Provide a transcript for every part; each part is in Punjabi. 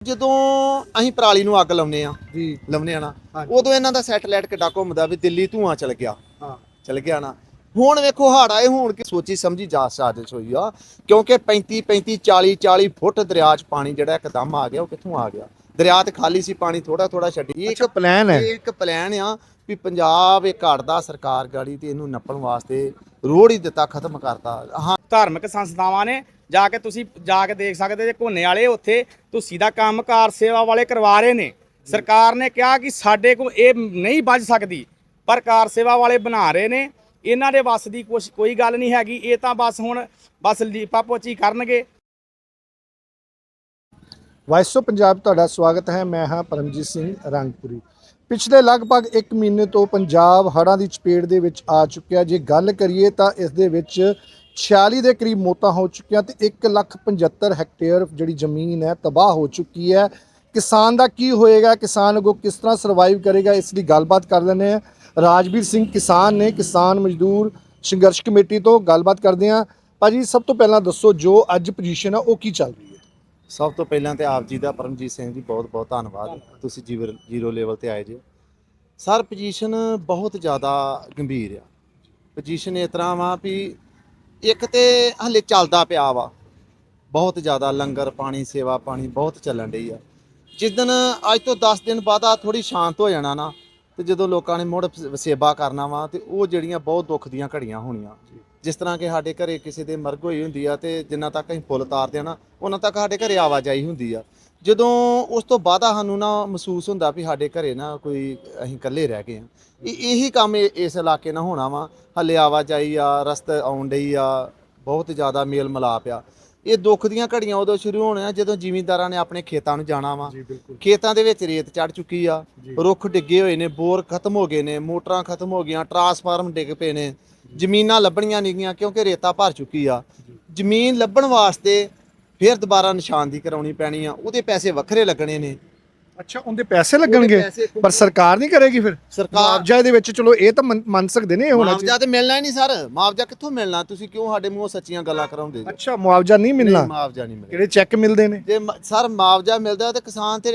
ਜਦੋਂ ਅਸੀਂ ਪਰਾਲੀ ਨੂੰ ਅੱਗ ਲਾਉਨੇ ਆ ਜੀ। ਲਾਉਨੇ ਆ ਨਾ ਹਾਂਜੀ। ਉਦੋਂ ਇਹਨਾਂ ਦਾ ਸੈਟਲਾਈਟ ਕਿੱਡਾ ਘੁੰਮਦਾ ਵੀ ਦਿੱਲੀ ਧੂਆਂ ਚਲ ਗਿਆ। ਹਾਂ। ਚਲ ਗਿਆ ਨਾ। ਹੁਣ ਵੇਖੋ ਹੜ ਆਏ ਹੁਣ ਕਿ ਸੋਚੀ ਸਮਝੀ ਜਾ ਸਾਜ਼ਿਸ਼ ਹੋਈ ਆ ਕਿਉਂਕਿ 35 35 40 40 ਫੁੱਟ ਦਰਿਆ 'ਚ ਪਾਣੀ ਜਿਹੜਾ ਇੱਕਦਮ ਆ ਗਿਆ ਉਹ ਕਿੱਥੋਂ ਆ ਗਿਆ? ਦਰਿਆ ਤੇ ਖਾਲੀ ਸੀ ਪਾਣੀ ਥੋੜਾ ਥੋੜਾ ਛੱਡੀ। ਇਹ ਇੱਕ ਪਲਾਨ ਹੈ। ਇਹ ਇੱਕ ਪਲਾਨ ਆ ਵੀ ਪੰਜਾਬ ਇਹ ਘੜਦਾ ਸਰਕਾਰ ਗਾੜੀ ਤੇ ਇਹਨੂੰ ਨੱਪਣ ਵਾਸਤੇ ਰੋੜ ਹੀ ਦਿੱਤਾ ਖਤਮ ਕਰਤਾ। ਹਾਂ। ਧਾਰਮਿਕ ਸੰਸਥਾਵਾਂ ਨੇ ਜਾ ਕੇ ਤੁਸੀਂ ਜਾ ਕੇ ਦੇਖ ਸਕਦੇ ਜੇ ਘੋਨੇ ਵਾਲੇ ਉੱਥੇ ਤੁਸੀਂ ਦਾ ਕੰਮ ਕਾਰ ਸੇਵਾ ਵਾਲੇ ਕਰਵਾ ਰਹੇ ਨੇ। ਸਰਕਾਰ ਨੇ ਕਿਹਾ ਕਿ ਸਾਡੇ ਕੋਲ ਇਹ ਨਹੀਂ ਬਚ ਸਕਦੀ ਪਰ ਕਾਰ ਸੇਵਾ ਵਾਲੇ ਬਣਾ ਰਹੇ ਨੇ। ਇਹਨਾਂ ਦੇ ਵੱਸ ਦੀ ਕੁਛ ਕੋਈ ਗੱਲ ਨਹੀਂ ਹੈਗੀ ਇਹ ਤਾਂ ਬਸ ਹੁਣ ਬਸ ਲੀਪਾ ਪੋਚੀ ਕਰਨਗੇ। ਵਾਇਸ ਆਫ ਪੰਜਾਬ ਤੁਹਾਡਾ ਸਵਾਗਤ ਹੈ। ਮੈਂ ਹਾਂ ਪਰਮਜੀਤ ਸਿੰਘ ਰੰਗਪੁਰੀ। ਪਿਛਲੇ ਲਗਭਗ 1 ਮਹੀਨੇ ਤੋਂ ਪੰਜਾਬ ਹੜ੍ਹਾਂ ਦੀ ਚਪੇਟ ਦੇ ਵਿੱਚ ਆ ਚੁੱਕਿਆ ਜੇ ਗੱਲ ਕਰੀਏ ਤਾਂ ਇਸ ਦੇ ਵਿੱਚ 46 ਦੇ ਕਰੀਬ ਮੌਤਾਂ ਹੋ ਚੁੱਕੀਆਂ ਤੇ 1,75 ਹੈਕਟੇਅਰ ਜਿਹੜੀ ਜ਼ਮੀਨ ਹੈ ਤਬਾਹ ਹੋ ਚੁੱਕੀ ਹੈ। ਕਿਸਾਨ ਦਾ ਕੀ ਹੋਏਗਾ? ਕਿਸਾਨ ਅੱਗੋਂ ਕਿਸ ਤਰ੍ਹਾਂ ਸਰਵਾਈਵ ਕਰੇਗਾ? ਇਸ ਦੀ ਗੱਲਬਾਤ ਕਰ ਲੈਂਦੇ ਹਾਂ। ਰਾਜਵੀਰ ਸਿੰਘ ਕਿਸਾਨ ਨੇ ਕਿਸਾਨ ਮਜ਼ਦੂਰ ਸੰਘਰਸ਼ ਕਮੇਟੀ ਤੋਂ ਗੱਲਬਾਤ ਕਰਦੇ ਹਾਂ। ਭਾਜੀ ਸਭ ਤੋਂ ਪਹਿਲਾਂ ਦੱਸੋ ਜੋ ਅੱਜ ਪੋਜੀਸ਼ਨ ਆ ਉਹ ਕੀ ਚੱਲ ਰਹੀ ਹੈ? ਸਭ ਤੋਂ ਪਹਿਲਾਂ ਤੇ ਆਪ ਜੀ ਦਾ ਪਰਮਜੀਤ ਸਿੰਘ ਜੀ ਬਹੁਤ ਬਹੁਤ ਧੰਨਵਾਦ। ਤੁਸੀਂ ਜੀਵਰ ਜ਼ੀਰੋ ਲੈਵਲ ਤੇ ਆਏ ਜੇ। ਸਰ ਪੋਜੀਸ਼ਨ ਬਹੁਤ ਜ਼ਿਆਦਾ ਗੰਭੀਰ ਆ। ਪੋਜੀਸ਼ਨ ਇਸ ਤਰ੍ਹਾਂ ਵਾ ਵੀ ਇੱਕ ਤੇ ਹਲੇ ਚੱਲਦਾ ਪਿਆ ਵਾ। ਬਹੁਤ ਜ਼ਿਆਦਾ ਲੰਗਰ ਪਾਣੀ, ਸੇਵਾ ਪਾਣੀ ਬਹੁਤ ਚੱਲਣ ਡਈ ਆ। ਜਿਸ ਦਿਨ ਅੱਜ ਤੋਂ 10 ਦਿਨ ਬਾਅਦ ਆ ਥੋੜੀ ਸ਼ਾਂਤ ਹੋ ਜਾਣਾ ਨਾ, ਤੇ ਜਦੋਂ ਲੋਕਾਂ ਨੇ ਮੁੜ ਸੇਵਾ ਕਰਨਾ ਵਾ, ਤੇ ਉਹ ਜਿਹੜੀਆਂ ਬਹੁਤ ਦੁੱਖ ਦੀਆਂ ਘੜੀਆਂ ਹੋਣੀਆਂ। ਜਿਸ ਤਰ੍ਹਾਂ ਕਿ ਸਾਡੇ ਘਰੇ ਕਿਸੇ ਦੇ ਮਰਗ ਹੋਈ ਹੁੰਦੀ ਆ ਤੇ ਜਿੰਨਾ ਤੱਕ ਅਸੀਂ ਫੁੱਲ ਤਾਰਦੇ ਆ ਨਾ, ਉਹਨਾਂ ਤੱਕ ਸਾਡੇ ਘਰੇ ਆਵਾਜਾਈ ਹੁੰਦੀ ਆ। ਜਦੋਂ ਉਸ ਤੋਂ ਬਾਅਦ ਸਾਨੂੰ ਨਾ ਮਹਿਸੂਸ ਹੁੰਦਾ ਵੀ ਸਾਡੇ ਘਰੇ ਨਾ ਕੋਈ ਅਸੀਂ ਇਕੱਲੇ ਰਹਿ ਗਏ ਆ। ਇਹ ਇਹੀ ਕੰਮ ਇਸ ਇਲਾਕੇ ਨਾਲ ਹੋਣਾ ਵਾ। ਹੱਲੇ ਆਵਾਜਾਈ ਆ, ਰਸਤੇ ਆਉਣ ਡਈ ਆ, ਬਹੁਤ ਜ਼ਿਆਦਾ ਮੇਲ ਮਿਲਾਪ ਆ। ਇਹ ਦੁੱਖ ਦੀਆਂ ਘੜੀਆਂ ਉਦੋਂ ਸ਼ੁਰੂ ਹੋਣੀਆਂ ਜਦੋਂ ਜ਼ਿਮੀਂਦਾਰਾਂ ਨੇ ਆਪਣੇ ਖੇਤਾਂ ਨੂੰ ਜਾਣਾ ਵਾ। ਜੀ ਬਿਲਕੁਲ। ਖੇਤਾਂ ਦੇ ਵਿੱਚ ਰੇਤ ਚੜ ਚੁੱਕੀ ਆ। ਰੁੱਖ ਡਿੱਗੇ ਹੋਏ ਨੇ ਬੋਰ ਖਤਮ ਹੋ ਗਏ ਨੇ ਮੋਟਰਾਂ ਖਤਮ ਹੋ ਗਈਆਂ ਟਰਾਂਸਫਾਰਮ ਡਿੱਗ ਪਏ ਨੇ ਜ਼ਮੀਨਾਂ ਲੱਭਣੀਆਂ ਨਹੀਂ ਗਈਆਂ ਕਿਉਂਕਿ ਰੇਤਾ ਭਰ ਚੁੱਕੀ ਆ। ਜ਼ਮੀਨ ਲੱਭਣ ਵਾਸਤੇ ਫਿਰ ਦੁਬਾਰਾ ਨਿਸ਼ਾਨਦੀ ਕਰਾਉਣੀ ਪੈਣੀ ਆ ਉਹਦੇ ਪੈਸੇ ਵੱਖਰੇ ਲੱਗਣੇ ਨੇ। ਅੱਛਾ ਉਹਦੇ ਪੈਸੇ ਲੱਗਣਗੇ? ਪੈਸੇ ਖੁਦ- ਪਰ ਸਰਕਾਰ ਨਹੀਂ ਕਰੇਗੀ ਫਿਰ? ਸਰਕਾਰ ਮੁਆਵਜ਼ਾ ਇਹਦੇ ਵਿੱਚ ਚਲੋ ਇਹ ਤਾਂ ਮੰਨ- ਮੰਨ ਸਕਦੇ ਨੇ ਇਹ ਹੋਣਾ ਮੁਆਵਜ਼ਾ ਤੇ ਮਿਲਣਾ ਹੀ ਨਹੀਂ ਸਰ। ਮੁਆਵਜ਼ਾ ਕਿੱਥੋਂ ਮਿਲਣਾ? ਤੁਸੀਂ ਕਿਉਂ ਸਾਡੇ ਮੂੰਹੋਂ ਸੱਚੀਆਂ ਗੱਲਾਂ ਕਰਾਉਂਦੇ ਜੀ? ਅੱਛਾ ਮੁਆਵਜ਼ਾ ਨਹੀਂ ਮਿਲਣਾ? ਨਹੀਂ, ਮੁਆਵਜ਼ਾ ਨਹੀਂ ਮਿਲਣਾ। ਕਿਹੜੇ ਚੈੱਕ ਮਿਲਦੇ ਨੇ? ਜੇ ਮ- ਸਰ ਮੁਆਵਜ਼ਾ ਮਿਲਦਾ ਤੇ ਕਿਸਾਨ ਤੇ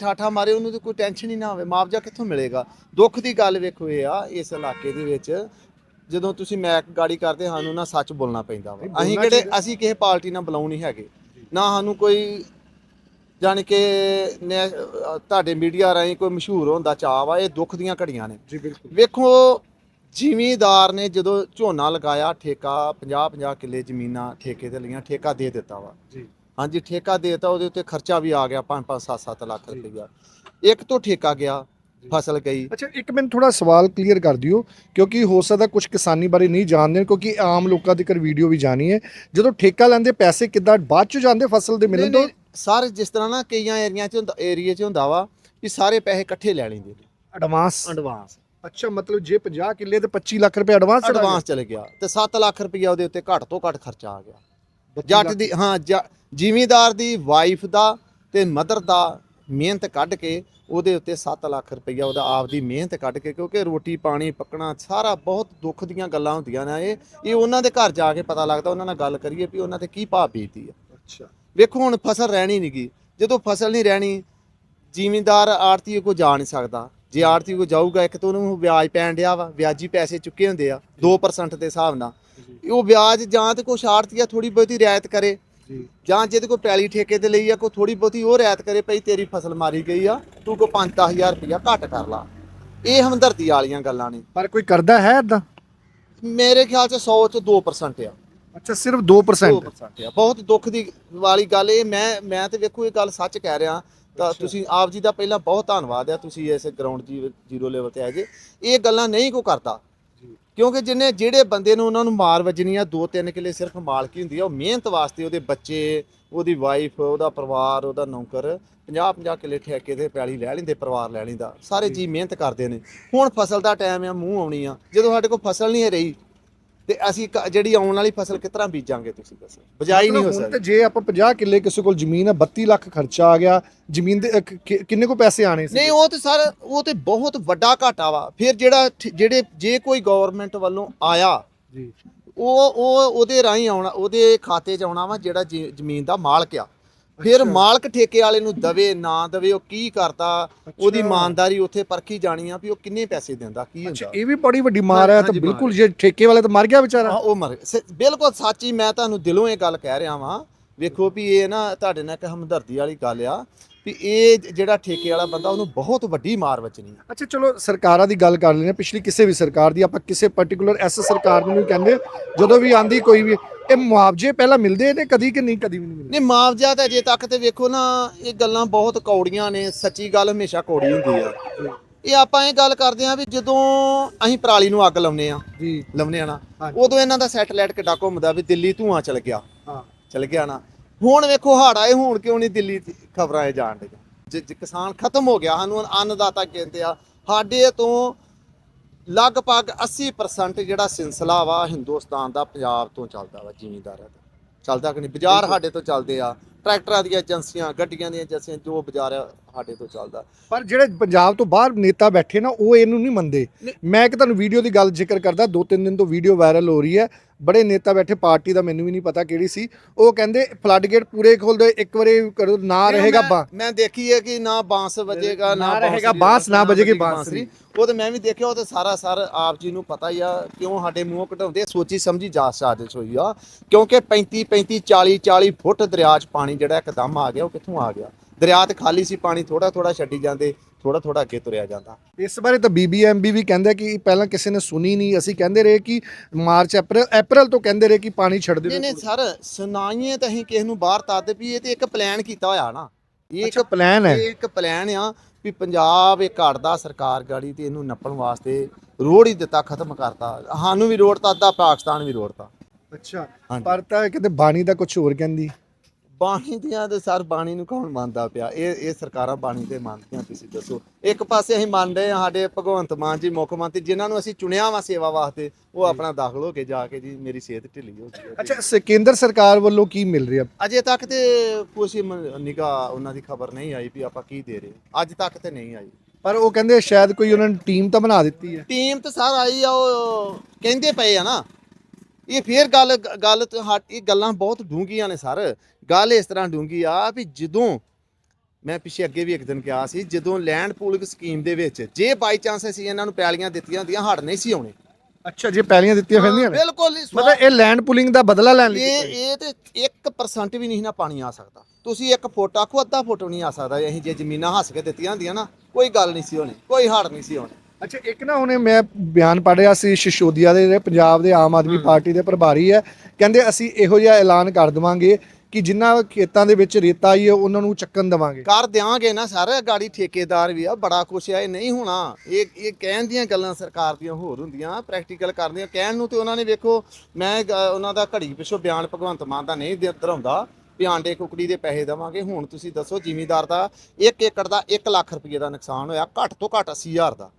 ਠਾਠਾ ਮਾਰੇ ਉਹਨੂੰ ਤੇ ਕੋਈ ਟੈਨਸ਼ਨ ਹੀ ਨਾ ਹੋਵੇ। ਮੁਆਵਜ਼ਾ ਕਿੱਥੋਂ ਮਿਲੇਗਾ? ਦੁੱਖ ਦੀ ਗੱਲ ਵੇਖੋ ਇਹ ਆ ਇਸ ਇਲਾਕੇ ਦੇ ਵਿੱਚ। ਜਦੋਂ ਤੁਸੀਂ ਮੈਕ ਗਾੜੀ ਕਰਦੇ ਸਾਨੂੰ ਨਾ ਸੱਚ ਬੋਲਣਾ ਪੈਂਦਾ ਵਾ। ਨਹੀਂ, ਬੋਲਣਾ ਅਸੀਂ ਕਿਹੜੇ ਚਾਹੀਦਾ। ਅਸੀਂ ਕਿਸੇ ਪਾਰਟੀ ਨਾਲ ਬੁਲਾਉ ਨਹੀਂ ਹੈਗੇ। ਨਾ ਸਾਨੂੰ ਕੋਈ ਜਾਣੀ ਕਿ ਨੈ- ਤੁਹਾਡੇ ਮੀਡੀਆ ਰਾਹੀਂ ਕੋਈ ਮਸ਼ਹੂਰ ਹੋਣ ਦਾ ਚਾਅ ਵਾ ਇਹ ਦੁੱਖ ਦੀਆਂ ਘੜੀਆਂ ਨੇ। ਜੀ ਬਿਲਕੁਲ। ਵੇਖੋ ਜ਼ਿਮੀਂਦਾਰ ਨੇ ਜਦੋਂ ਝੋਨਾ ਲਗਾਇਆ ਠੇਕਾ 50 50 ਕਿੱਲੇ ਜ਼ਮੀਨਾਂ ਠੇਕੇ ਤੇ ਲਈਆਂ ਠੇਕਾ ਦੇ ਦਿੱਤਾ ਵਾ। ਜੀ। ਹਾਂਜੀ ਠੇਕਾ ਦਿੱਤਾ ਉਹਦੇ ਉੱਤੇ ਖਰਚਾ ਵੀ ਆ ਗਿਆ 5 5 7 7 ਲੱਖ ਜੀ। ਰੁਪਈਆ। ਇੱਕ ਤੋਂ ਠੇਕਾ ਗਿਆ ਫਸਲ ਗਈ। ਅੱਛਾ ਇੱਕ ਮਿੰਟ ਥੋੜਾ ਸਵਾਲ ਕਲੀਅਰ ਕਰ ਦਿਓ ਕਿਉਂਕਿ ਹੋ ਸਕਦਾ ਕੁਝ ਕਿਸਾਨੀ ਬਾਰੇ ਨਹੀਂ ਜਾਣਦੇ ਕਿਉਂਕਿ ਆਮ ਲੋਕਾਂ ਦੇ ਘਰ ਵੀਡੀਓ ਵੀ ਜਾਣੀ ਹੈ। ਜਦੋਂ ਠੇਕਾ ਲੈਂਦੇ ਪੈਸੇ ਕਿੱਦਾਂ ਬਾਅਦ ਚ ਜਾਂਦੇ ਫਸਲ ਦੇ ਮਿਲਣ ਤੋਂ? ਸਾਰੇ ਜਿਸ ਤਰ੍ਹਾਂ ਨਾ ਕਈਆਂ ਏਰੀਆ 'ਚ ਹੁੰਦਾ ਏਰੀਆ 'ਚ ਹੁੰਦਾ ਵਾ ਵੀ ਸਾਰੇ ਪੈਸੇ ਇਕੱਠੇ ਲੈ ਲੈਂਦੇ ਨੇ। ਐਡਵਾਂਸ ਐਡਵਾਂਸ ਅੱਛਾ ਮਤਲਬ ਜੇ 50 ਕਿੱਲੇ ਤੇ 25 ਲੱਖ ਰੁਪਏ ਐਡਵਾਂਸ ਐਡਵਾਂਸ ਚਲੇ ਗਿਆ ਤੇ 7 ਲੱਖ ਰੁਪਈਆ ਉਹਦੇ ਉੱਤੇ ਘੱਟ ਤੋਂ ਘੱਟ ਖਰਚਾ ਆ ਗਿਆ। ਜੱਟ ਦੀ ਹਾਂ ਜ਼ਿਮੀਦਾਰ ਦੀ ਵਾਈਫ ਦਾ ਤੇ ਮਦਰ ਦਾ ਮਿਹਨਤ ਕੱਢ ਕੇ ਉਹਦੇ ਉੱਤੇ 7 ਲੱਖ ਰੁਪਈਆ ਉਹਦਾ ਆਪ ਦੀ ਮਿਹਨਤ ਕੱਢ ਕੇ ਕਿਉਂਕਿ ਰੋਟੀ ਪਾਣੀ ਪੱਕਣਾ ਸਾਰਾ ਬਹੁਤ ਦੁੱਖ ਦੀਆਂ ਗੱਲਾਂ ਹੁੰਦੀਆਂ ਨੇ ਇਹ। ਇਹ ਉਹਨਾਂ ਦੇ ਘਰ ਜਾ ਕੇ ਪਤਾ ਲੱਗਦਾ ਉਹਨਾਂ ਨਾਲ ਗੱਲ ਕਰੀਏ ਵੀ ਉਹਨਾਂ ਤੇ ਕੀ ਭਾਅ ਬੀਤਦੀ ਆ। ਅੱਛਾ। ਵੇਖੋ ਹੁਣ ਫਸਲ ਰਹਿਣੀ ਨਹੀਂਗੀ ਜਦੋਂ ਫਸਲ ਨਹੀਂ ਰਹਿਣੀ ਜ਼ਿਮੀਂਦਾਰ ਆੜਤੀ ਕੋ ਜਾ ਨਹੀਂ ਸਕਦਾ। ਜੇ ਆੜਤੀ ਕੋ ਜਾਊਗਾ ਇੱਕ ਤਾਂ ਉਹਨੂੰ ਵਿਆਜ ਪੈਣ ਡਿਆ ਵਾ ਵਿਆਜੀ ਪੈਸੇ ਚੁੱਕੇ ਹੁੰਦੇ ਆ 2% ਦੇ ਹਿਸਾਬ ਨਾਲ। ਉਹ ਵਿਆਜ ਜਾਂ ਤੇ ਕੁਛ ਆੜਤੀਆ ਥੋੜੀ ਬਹੁਤੀ ਰਿਆਇਤ ਕਰੇ। ਜੀ। ਜਾਂ ਜਿਹਦੇ ਕੋ ਪੈਲੀ ਠੇਕੇ ਤੇ ਲਈ ਆ ਕੋ ਥੋੜੀ ਬਹੁਤੀ ਉਹ ਰਿਆਇਤ ਕਰੇ ਭਈ ਤੇਰੀ ਫਸਲ ਮਾਰੀ ਗਈ ਆ ਤੂੰ ਕੋ 5-10000 ਰੁਪਇਆ ਘੱਟ ਕਰ ਲਾ। ਇਹ ਹਮਦਰਦੀ ਵਾਲੀਆਂ ਗੱਲਾਂ ਨੇ। ਪਰ ਕੋਈ ਕਰਦਾ ਹੈ ਇਦਾਂ ਮੇਰੇ ਖਿਆਲ ਚ 100 ਚ 2% ਆ। ਅੱਛਾ ਸਿਰਫ 2% 2% ਆ ਬਹੁਤ ਦੁੱਖ ਦੀ ਵਾਲੀ ਗੱਲ ਇਹ ਮੈਂ ਮੈਂ ਤੇ ਵੇਖੋ ਇਹ ਗੱਲ ਸੱਚ ਕਹਿ ਰਿਹਾ ਤਾਂ ਤੁਸੀਂ ਆਪ ਜੀ ਦਾ ਪਹਿਲਾਂ ਬਹੁਤ ਧੰਨਵਾਦ ਆ ਤੁਸੀਂ ਇਸ ਗਰਾਊਂਡ ਜ਼ੀਰੋ ਲੈਵਲ ਤੇ ਆਏ ਜੇ ਇਹ ਗੱਲਾਂ ਨਹੀਂ ਕੋ ਕਰਦਾ। ਕਿਉਂਕਿ ਜਿੰਨੇ ਜਿਹੜੇ ਬੰਦੇ ਨੂੰ ਉਹਨਾਂ ਨੂੰ ਮਾਰ ਵੱਜਣੀ ਆ ਦੋ ਤਿੰਨ ਕਿੱਲੇ ਸਿਰਫ ਮਾਲਕੀ ਹੁੰਦੀ ਆ ਉਹ ਮਿਹਨਤ ਵਾਸਤੇ ਉਹਦੇ ਬੱਚੇ ਉਹਦੀ ਵਾਈਫ ਉਹਦਾ ਪਰਿਵਾਰ ਉਹਦਾ ਨੌਕਰ 50 50 ਕਿੱਲੇ ਠੇਕੇ ਤੇ ਪੈਲੀ ਲੈ ਲੈਂਦੇ ਪਰਿਵਾਰ ਲੈ ਲੈਂਦਾ। ਸਾਰੇ ਜੀ। ਮਿਹਨਤ ਕਰਦੇ ਨੇ। ਹੁਣ ਫਸਲ ਦਾ ਟਾਈਮ ਆ ਮੂੰਹ ਆਉਣੀ ਆ। ਜਦੋਂ ਸਾਡੇ ਕੋਲ ਫਸਲ ਨਹੀਂ ਰਹੀ ਤੇ ਅਸੀਂ ਕ- ਜਿਹੜੀ ਆਉਣ ਵਾਲੀ ਫਸਲ ਕਿਸ ਤਰ੍ਹਾਂ ਬੀਜਾਂਗੇ ਤੁਸੀਂ ਦੱਸੋ? ਬਜਾਈ ਨਹੀਂ ਹੋ ਹੁਣ ਤੇ ਸਕਦੀ। ਜੇ ਆਪਾਂ 50 ਕਿੱਲੇ ਕਿਸੇ ਕੋਲ ਜ਼ਮੀਨ ਹੈ 32 ਲੱਖ ਖਰਚਾ ਆ ਗਿਆ ਜ਼ਮੀਨ ਦੇ ਅ, ਕਿ- ਕਿ- ਕਿੰਨੇ ਕੋ ਪੈਸੇ ਆਣੇ ਸੀ ਨਹੀਂ ਉਹ ਤੇ ਸਰ ਉਹ ਤੇ ਬਹੁਤ ਵੱਡਾ ਘਾਟਾ ਵਾ। ਫਿਰ ਜਿਹੜਾ ਠ- ਜਿਹੜੇ ਜੇ ਕੋਈ ਗਵਰਨਮੈਂਟ ਵੱਲੋਂ ਆਇਆ ਜੀ। ਉਹ ਉਹ ਉਹਦੇ ਰਾਹੀਂ ਆਉਣਾ ਉਹਦੇ ਖਾਤੇ 'ਚ ਆਉਣਾ ਵਾ ਜਿਹੜਾ ਜ਼ੀ- ਜ਼ਮੀਨ ਦਾ ਮਾਲਕ ਆ। ਫਿਰ ਮਾਲਕ ਠੇਕੇ ਵਾਲੇ ਨੂੰ ਦਵੇ ਨਾ ਦਵੇ ਉਹ ਕੀ ਕਰਦਾ? ਉਹਦੀ ਇਮਾਨਦਾਰੀ ਉੱਥੇ ਪਰਖੀ ਜਾਣੀ ਆ ਵੀ ਉਹ ਕਿੰਨੇ ਪੈਸੇ ਦਿੰਦਾ ਕੀ ਅੱਛਾ ਹੁੰਦਾ? ਇਹ ਵੀ ਬੜੀ ਵੱਡੀ ਮਾਰ ਹੈ ਤਾਂ ਬਿਲਕੁਲ ਜੇ ਠੇਕੇ ਵਾਲਾ ਤਾਂ ਮਰ ਗਿਆ ਵਿਚਾਰਾ। ਹਾਂ ਉਹ ਮਰ ਸ- ਬਿਲਕੁਲ ਸੱਚੀ ਮੈਂ ਤੁਹਾਨੂੰ ਦਿਲੋਂ ਇਹ ਗੱਲ ਕਹਿ ਰਿਹਾ ਵਾਂ। ਵੇਖੋ ਵੀ ਇਹ ਨਾ ਤੁਹਾਡੇ ਨਾਲ ਇੱਕ ਹਮਦਰਦੀ ਵਾਲੀ ਗੱਲ ਆ। ਵੀ ਇਹ ਜਿਹੜਾ ਠੇਕੇ ਵਾਲਾ ਬੰਦਾ ਉਹਨੂੰ ਬਹੁਤ ਵੱਡੀ ਮਾਰ ਵੱਜਣੀ ਆ। ਅੱਛਾ ਚਲੋ ਸਰਕਾਰਾਂ ਦੀ ਗੱਲ ਕਰ ਲੈਂਦੇ ਹਾਂ। ਪਿਛਲੀ ਕਿਸੇ ਵੀ ਸਰਕਾਰ ਦੀ ਆਪਾਂ ਕਿਸੇ ਪਾਰਟਿਕੂਲਰ ਐਸ ਸਰਕਾਰ ਨੂੰ ਨਹੀਂ ਕਹਿੰਦੇ ਜਦੋਂ ਵੀ ਆਂਦੀ ਕੋਈ ਵੀ ਇਹ ਮੁਆਵਜ਼ੇ ਪਹਿਲਾਂ ਮਿਲਦੇ ਨੇ ਕਦੀ ਕਿ ਨਹੀਂ ਕਦੀ ਵੀ ਨਹੀਂ ਮਿਲਦੇ? ਨਹੀਂ ਮੁਆਵਜ਼ਾ ਤਾਂ ਅਜੇ ਤੱਕ ਤੇ ਵੇਖੋ ਨਾ ਇਹ ਗੱਲਾਂ ਬਹੁਤ ਕੌੜੀਆਂ ਨੇ ਸੱਚੀ ਗੱਲ ਹਮੇਸ਼ਾ ਕੌੜੀ ਹੁੰਦੀ ਆ। ਇਹ ਆਪਾਂ ਇਹ ਗੱਲ ਕਰਦੇ ਆ ਵੀ ਜਦੋਂ ਅਸੀਂ ਪਰਾਲੀ ਨੂੰ ਅੱਗ ਲਾਉਨੇ ਆ ਜੀ। ਲਾਉਨੇ ਆ ਨਾ। ਉਦੋਂ ਇਹਨਾਂ ਦਾ ਸੈਟਲਾਈਟ ਕਿੱਡਾ ਘੁੰਮਦਾ ਵੀ ਦਿੱਲੀ ਧੂਆਂ ਚਲ ਗਿਆ। ਹਾਂ। ਚਲ ਗਿਆ ਨਾ। ਹੁਣ ਵੇਖੋ ਹੜ ਆਏ ਹੁਣ ਕਿਉਂ ਨਹੀਂ ਦਿੱਲੀ ਖਬਰਾਂ ਆਏ ਜਾਣ ਦੇ ਜੇ ਕਿਸਾਨ ਖਤਮ ਹੋ ਗਿਆ ਸਾਨੂੰ ਅੰਨਦਾਤਾ ਕਹਿੰਦੇ ਆ ਸਾਡੇ ਤੋਂ ਲਗਭਗ 80% ਜਿਹੜਾ ਸਿਲਸਿਲਾ ਵਾ ਹਿੰਦੁਸਤਾਨ ਦਾ ਪੰਜਾਬ ਤੋਂ ਚੱਲਦਾ ਵਾ ਜ਼ਿਮੀਂਦਾਰਾਂ ਦਾ। ਚੱਲਦਾ ਕਿ ਨਹੀਂ? ਬਾਜ਼ਾਰ ਸਾਡੇ ਤੋਂ ਚੱਲਦੇ ਆ ਟਰੈਕਟਰਾਂ ਦੀਆਂ ਏਜੰਸੀਆਂ ਗੱਡੀਆਂ ਦੀਆਂ ਏਜੰਸੀਆਂ ਜੋ ਬਾਜ਼ਾਰ ਸਾਡੇ ਤੋਂ ਚੱਲਦਾ। ਪਰ ਜਿਹੜੇ ਪੰਜਾਬ ਤੋਂ ਬਾਹਰ ਨੇਤਾ ਬੈਠੇ ਨਾ ਉਹ ਇਹਨੂੰ ਨਹੀਂ ਮੰਨਦੇ। ਮੈਂ ਇੱਕ ਤੁਹਾਨੂੰ ਵੀਡੀਓ ਦੀ ਗੱਲ ਜ਼ਿਕਰ ਕਰਦਾ ਦੋ ਤਿੰਨ ਦਿਨ ਤੋਂ ਵੀਡੀਓ ਵਾਇਰਲ ਹੋ ਰਹੀ ਹੈ। ਬੜੇ ਨੇਤਾ ਬੈਠੇ ਪਾਰਟੀ ਦਾ ਮੈਨੂੰ ਵੀ ਨਹੀਂ ਪਤਾ ਕਿਹੜੀ ਸੀ। ਉਹ ਕਹਿੰਦੇ ਫਲੱਡ ਗੇਟ ਪੂਰੇ ਖੋਲ ਦਿਓ ਇੱਕ ਵਾਰੀ ਕਰੋ ਨਾ ਰਹੇਗਾ ਬਾ ਮੈਂ ਦੇਖੀ ਹੈ ਕਿ ਨਾ ਬਾਂਸ ਵੱਜੇਗਾ ਨਾ ਰਹੇਗਾ ਬਾਂਸ, ਨਾ ਵੱਜੇਗੀ ਬਾਂਸੁਰੀ। ਬਾਂਸੁਰੀ। ਉਹ ਤੇ ਮੈਂ ਵੀ ਦੇਖਿਆ ਉਹ ਤੇ ਸਾਰਾ ਸਰ ਆਪ ਜੀ ਨੂੰ ਪਤਾ ਹੀ ਆ ਕਿਉਂ ਸਾਡੇ ਮੂੰਹ ਘਟਾਉਂਦੇ ਸੋਚੀ ਸਮਝੀ ਜਾ ਸਾਜ਼ਿਸ਼ ਹੋਈ ਆ। ਕਿਉਂਕਿ 35 35 40 40 ਫੁੱਟ ਦਰਿਆ 'ਚ ਪਾਣੀ ਜਿਹੜਾ ਇੱਕਦਮ ਆ ਗਿਆ ਉਹ ਕਿੱਥੋਂ ਆ ਗਿਆ? ਦਰਿਆ ਤੇ ਖਾਲੀ ਸੀ ਪਾਣੀ ਥੋੜਾ ਥੋੜਾ ਛੱਡੀ ਜਾਂਦੇ ਥੋੜਾ ਥੋੜਾ ਅੱਗੇ ਤੁਰਿਆ ਜਾਂਦਾ। ਇਸ ਬਾਰੇ ਤਾਂ ਬੀਬੀਐਮਬੀ ਵੀ ਕਹਿੰਦਾ ਕਿ ਪਹਿਲਾਂ ਕਿਸੇ ਨੇ ਸੁਣੀ ਨਹੀਂ ਅਸੀਂ ਕਹਿੰਦੇ ਰਹੇ ਕਿ ਮਾਰਚ ਅਪ੍ਰੈਲ ਅਪ੍ਰੈਲ ਤੋਂ ਕਹਿੰਦੇ ਰਹੇ ਕਿ ਪਾਣੀ ਛੱਡ ਨਹੀਂ ਦਿਓ ਨਹੀਂ ਸਰ ਸੁਣਾਈਏ ਤਾਂ ਅਸੀਂ ਕਿਸੇ ਨੂੰ ਬਾਹਰ ਤੱਦ ਵੀ ਇਹ ਤੇ ਇੱਕ ਪਲਾਨ ਕੀਤਾ ਹੋਇਆ ਨਾ। ਇਹ ਇੱਕ ਪਲਾਨ ਹੈ। ਇਹ ਇੱਕ ਪਲਾਨ ਆ ਵੀ ਪੰਜਾਬ ਇਹ ਘੜਦਾ ਸਰਕਾਰ ਗਾੜੀ ਤੇ ਇਹਨੂੰ ਨੱਪਣ ਵਾਸਤੇ ਰੋਡ ਹੀ ਦਿੱਤਾ ਖਤਮ ਕਰਤਾ। ਸਾਨੂੰ ਵੀ ਰੋਡ ਤਾਂ ਅੱਧਾ ਪਾਕਿਸਤਾਨ ਵੀ ਰੋਡਤਾ ਅੱਛਾ। ਪਰ ਤਾਂ ਕਹਿੰਦੇ ਬਾਣੀ ਦਾ ਕੁਝ ਹੋਰ ਕਹਿੰਦੀ। ਬਾਣੀ ਦੀਆਂ ਤੇ ਸਰ ਬਾਣੀ ਨੂੰ ਕੌਣ ਮੰਨਦਾ ਪਿਆ? ਇਹ ਇਹ ਸਰਕਾਰਾਂ ਬਾਣੀ ਤੇ ਮੰਨਦੀਆਂ ਤੁਸੀਂ ਦੱਸੋ। ਇੱਕ ਪਾਸੇ ਅਸੀਂ ਮੰਨਦੇ ਆ ਸਾਡੇ ਭਗਵੰਤ ਮਾਨ ਜੀ ਮੁੱਖ ਮੰਤਰੀ ਜਿਨ੍ਹਾਂ ਨੂੰ ਅਸੀਂ ਚੁਣਿਆ ਵਾ ਸੇਵਾ ਵਾਸਤੇ ਉਹ ਆਪਣਾ ਦਾਖਲ ਹੋ ਕੇ ਜਾ ਕੇ ਜੀ ਮੇਰੀ ਸਿਹਤ ਢਿੱਲੀ ਹੋ ਗਈ ਹੈ। ਅੱਛਾ ਸ- ਕੇਂਦਰ ਸਰਕਾਰ ਵੱਲੋਂ ਕੀ ਮਿਲ ਰਿਹਾ? ਅਜੇ ਤੱਕ ਤੇ ਕੋਈ ਨਿਗਾ ਉਹਨਾਂ ਦੀ ਖਬਰ ਨਹੀਂ ਆਈ ਵੀ ਆਪਾਂ ਕੀ ਦੇ ਰਹੇ। ਅੱਜ ਤੱਕ ਤੇ ਨਹੀਂ ਆਈ। ਪਰ ਉਹ ਕਹਿੰਦੇ ਸ਼ਾਇਦ ਕੋਈ ਉਹਨਾਂ ਨੇ ਟੀਮ ਤਾਂ ਬਣਾ ਦਿੱਤੀ ਹੈ। ਟੀਮ ਤਾਂ ਸਾਰ ਆਈ ਆ ਉਹ ਕਹਿੰਦੇ ਪਏ ਆ ਨਾ। ਇਹ ਫੇਰ ਗੱਲ ਗੱਲ ਇਹ ਗੱਲਾਂ ਬਹੁਤ ਡੂੰਘੀਆਂ ਨੇ ਸਰ। ਗੱਲ ਇਸ ਤਰ੍ਹਾਂ ਡੂੰਘੀ ਆ ਵੀ ਜਦੋਂ ਮੈਂ ਪਿੱਛੇ ਅੱਗੇ ਵੀ ਇੱਕ ਦਿਨ ਕਿਹਾ ਸੀ ਜਦੋਂ ਲੈਂਡ ਪੂਲਿੰਗ ਸਕੀਮ ਦੇ ਵਿੱਚ ਜੇ ਬਾਈ ਚਾਂਸ ਅਸੀਂ ਇਹਨਾਂ ਨੂੰ ਪੈਲੀਆਂ ਦਿੱਤੀਆਂ ਹੁੰਦੀਆਂ ਹੜ ਨਹੀਂ ਸੀ ਆਉਣੇ। ਅੱਛਾ ਜੇ ਪਹਿਲੀਆਂ ਦਿੱਤੀਆਂ ਫਿਰਦੀਆਂ ਨੇ? ਬਿਲਕੁਲ ਮਤਲਬ ਇਹ ਲੈਂਡ ਪੁਲਿੰਗ ਦਾ ਬਦਲਾ ਲੈਣ ਲਈ ਇਹ ਇਹ ਤੇ 1% ਵੀ ਨਹੀਂ ਨਾ ਪਾਣੀ ਆ ਸਕਦਾ। ਤੁਸੀਂ ਇੱਕ ਫੁੱਟ ਆਖੋ ਅੱਧਾ ਫੁੱਟ ਨਹੀਂ ਆ ਸਕਦਾ ਅਸੀਂ ਜੇ ਜ਼ਮੀਨਾਂ ਹੱਸ ਕੇ ਦਿੱਤੀਆਂ ਹੁੰਦੀਆਂ ਨਾ ਕੋਈ ਗੱਲ ਨਹੀਂ ਸੀ ਹੋਣੀ ਕੋਈ ਹੜ ਨਹੀਂ ਸੀ ਹੋਣੀ। ਅੱਛਾ ਇੱਕ ਨਾ ਹੁਣੇ ਮੈਂ ਬਿਆਨ ਪੜ੍ਹ ਰਿਹਾ ਸੀ ਸ਼ਿਸ਼ੋਦੀਆ ਦੇ ਜਿਹੜੇ ਪੰਜਾਬ ਦੇ ਆਮ ਆਦਮੀ ਪਾਰਟੀ ਦੇ ਪ੍ਰਭਾਰੀ ਹੈ। ਕਹਿੰਦੇ ਅਸੀਂ ਇਹੋ ਜਿਹਾ ਐਲਾਨ ਕਰ ਦਵਾਂਗੇ ਕਿ ਜਿਨ੍ਹਾਂ ਖੇਤਾਂ ਦੇ ਵਿੱਚ ਰੇਤਾ ਆਈ ਹੈ ਉਹਨਾਂ ਨੂੰ ਚੱਕਣ ਦਵਾਂਗੇ। ਕਰ ਦਿਆਂਗੇ ਨਾ ਸਾਰੇ ਗਾੜੀ ਠੇਕੇਦਾਰ ਵੀ ਆ ਬੜਾ ਕੁਛ ਆ ਇਹ ਨਹੀਂ ਹੋਣਾ। ਇਹ ਇਹ ਕਹਿਣ ਦੀਆਂ ਗੱਲਾਂ ਸਰਕਾਰ ਦੀਆਂ ਹੋਰ ਹੁੰਦੀਆਂ ਪ੍ਰੈਕਟੀਕਲ ਕਰਦੀਆਂ ਕਹਿਣ ਨੂੰ ਤੇ ਉਹਨਾਂ ਨੇ ਵੇਖੋ ਮੈਂ ਉਹਨਾਂ ਦਾ ਘੜੀ ਪਿੱਛੋਂ ਬਿਆਨ ਭਗਵੰਤ ਮਾਨ ਦਾ ਨਹੀਂ ਦੇ ਦਰਾਉਂਦਾ ਵੀ ਆਂਡੇ ਕੁਕੜੀ ਦੇ ਪੈਸੇ ਦੇਵਾਂਗੇ ਹੁਣ ਤੁਸੀਂ ਦੱਸੋ ਜ਼ਿਮੀਂਦਾਰ ਦਾ 1 ਏਕੜ ਦਾ 1 ਲੱਖ ਰੁਪਏ ਦਾ ਨੁਕਸਾਨ ਹੋਇਆ ਘੱਟ ਤੋਂ ਘੱਟ 80000 ਦਾ।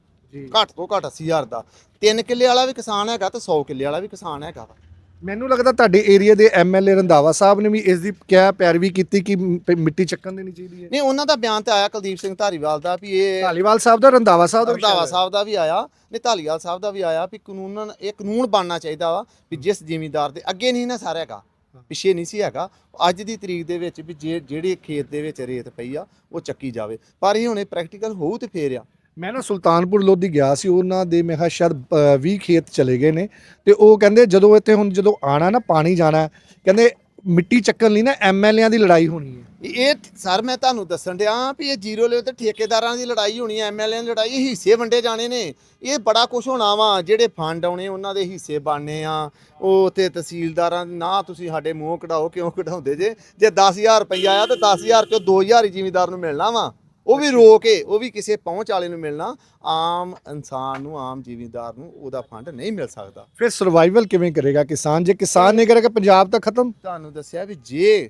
ਘੱਟ ਤੋਂ ਘੱਟ 80000 ਦਾ। 3 ਕਿੱਲੇ ਵਾਲਾ ਵੀ ਕਿਸਾਨ ਹੈਗਾ ਤੇ 100 ਕਿੱਲੇ ਵਾਲਾ ਵੀ ਕਿਸਾਨ ਹੈਗਾ ਵਾ। ਮੈਨੂੰ ਲੱਗਦਾ ਤੁਹਾਡੇ ਏਰੀਆ ਦੇ ਐਮਐਲਏ ਰੰਧਾਵਾ ਸਾਹਿਬ ਨੇ ਵੀ ਇਸ ਦੀ ਕਿਆ ਪੈਰਵੀ ਕੀਤੀ ਕਿ ਮਿੱਟੀ ਚੱਕਣ ਦੇਣੀ ਚਾਹੀਦੀ ਹੈ? ਨਹੀਂ ਉਹਨਾਂ ਦਾ ਬਿਆਨ ਤੇ ਆਇਆ ਕੁਲਦੀਪ ਸਿੰਘ ਧਾਰੀਵਾਲ ਦਾ ਵੀ ਇਹ ਢਾਲੀਵਾਲ ਸਾਹਿਬ ਦਾ ਰੰਧਾਵਾ ਸਾਹਿਬ ਦਾ ਵੀ ਰੰਧਾਵਾ ਸ਼ਾਇਦ ਹੈ। ਸਾਹਿਬ ਦਾ ਵੀ ਆਇਆ। ਨੇ ਧਾਲੀਵਾਲ ਸਾਹਿਬ ਦਾ ਵੀ ਆਇਆ ਵੀ ਕਾਨੂੰਨ ਇਹ ਕਾਨੂੰਨ ਬਣਨਾ ਚਾਹੀਦਾ ਵਾ ਵੀ ਜਿਸ ਜ਼ਿਮੀਂਦਾਰ ਦੇ ਅੱਗੇ ਨਹੀਂ ਨਾ ਸਾਰਾ ਹੈਗਾ ਪਿੱਛੇ ਨਹੀਂ ਸੀ ਹੈਗਾ ਅੱਜ ਦੀ ਤਰੀਕ ਦੇ ਵਿੱਚ ਵੀ ਜਿਹੜੀ ਖੇਤ ਦੇ ਵਿੱਚ ਰੇਤ ਪਈ ਆ ਉਹ ਚੱਕੀ ਜਾਵੇ। ਪਰ ਇਹ ਹੁਣੇ ਪ੍ਰੈਕਟੀਕਲ ਹੋਊ ਤੇ ਫੇਰ ਆ। ਮੈਂ ਨਾ ਸੁਲਤਾਨਪੁਰ ਲੋਧੀ ਗਿਆ ਸੀ ਉਹਨਾਂ ਦੇ ਮੈਂ ਕਿਹਾ ਸ਼ਾਇਦ ਅ, 20 ਖੇਤ ਚਲੇ ਗਏ ਨੇ। ਤੇ ਉਹ ਕਹਿੰਦੇ ਜਦੋਂ ਇੱਥੇ ਹੁਣ ਜਦੋਂ ਆਣਾ ਨਾ ਪਾਣੀ ਜਾਣਾ ਕਹਿੰਦੇ ਮਿੱਟੀ ਚੱਕਣ ਲਈ ਨਾ ਐਮਐਲਏਆਂ ਦੀ ਲੜਾਈ ਹੋਣੀ ਹੈ। ਇਹ ਸਰ ਮੈਂ ਤੁਹਾਨੂੰ ਦੱਸਣ ਡਿਆ ਵੀ ਇਹ ਜ਼ੀਰੋ ਲੈਵਲ ਤੇ ਠੇਕੇਦਾਰਾਂ ਦੀ ਲੜਾਈ ਹੋਣੀ ਐ ਐਮਐਲਏ ਦੀ ਲੜਾਈ ਇਹ ਹਿੱਸੇ ਵੰਡੇ ਜਾਣੇ ਨੇ। ਇਹ ਬੜਾ ਕੁਝ ਹੋਣਾ ਵਾ ਜਿਹੜੇ ਫੰਡ ਆਉਣੇ ਉਹਨਾਂ ਦੇ ਹਿੱਸੇ ਬਣਨੇ ਆ। ਉਹ ਤੇ ਤਹਿਸੀਲਦਾਰਾਂ ਨਾ ਤੁਸੀਂ ਸਾਡੇ ਮੂੰਹ ਕਢਾਓ ਕਿਉਂ ਕਢਾਉਂਦੇ ਜੇ? ਜੇ 10000 ਰੁਪਈਆ ਆ ਤੇ 10000 ਚੋਂ 2000 ਹੀ ਜ਼ਿਮੀਦਾਰ ਨੂੰ ਮਿਲਣਾ ਵਾ। ਉਹ ਵੀ ਰੋ ਕੇ ਉਹ ਵੀ ਕਿਸੇ ਪਹੁੰਚ ਵਾਲੇ ਨੂੰ ਮਿਲਣਾ ਆਮ ਇਨਸਾਨ ਨੂੰ ਆਮ ਜ਼ਿਮੀਂਦਾਰ ਨੂੰ ਉਹਦਾ ਫੰਡ ਨਹੀਂ ਮਿਲ ਸਕਦਾ। ਫਿਰ ਸਰਵਾਈਵਲ ਕਿਵੇਂ ਕਰੇਗਾ ਕਿਸਾਨ? ਜੇ ਕਿਸਾਨ ਨਹੀਂ ਕਰੇਗਾ ਪੰਜਾਬ ਤਾਂ ਖਤਮ? ਤੁਹਾਨੂੰ ਦੱਸਿਆ ਵੀ ਜੇ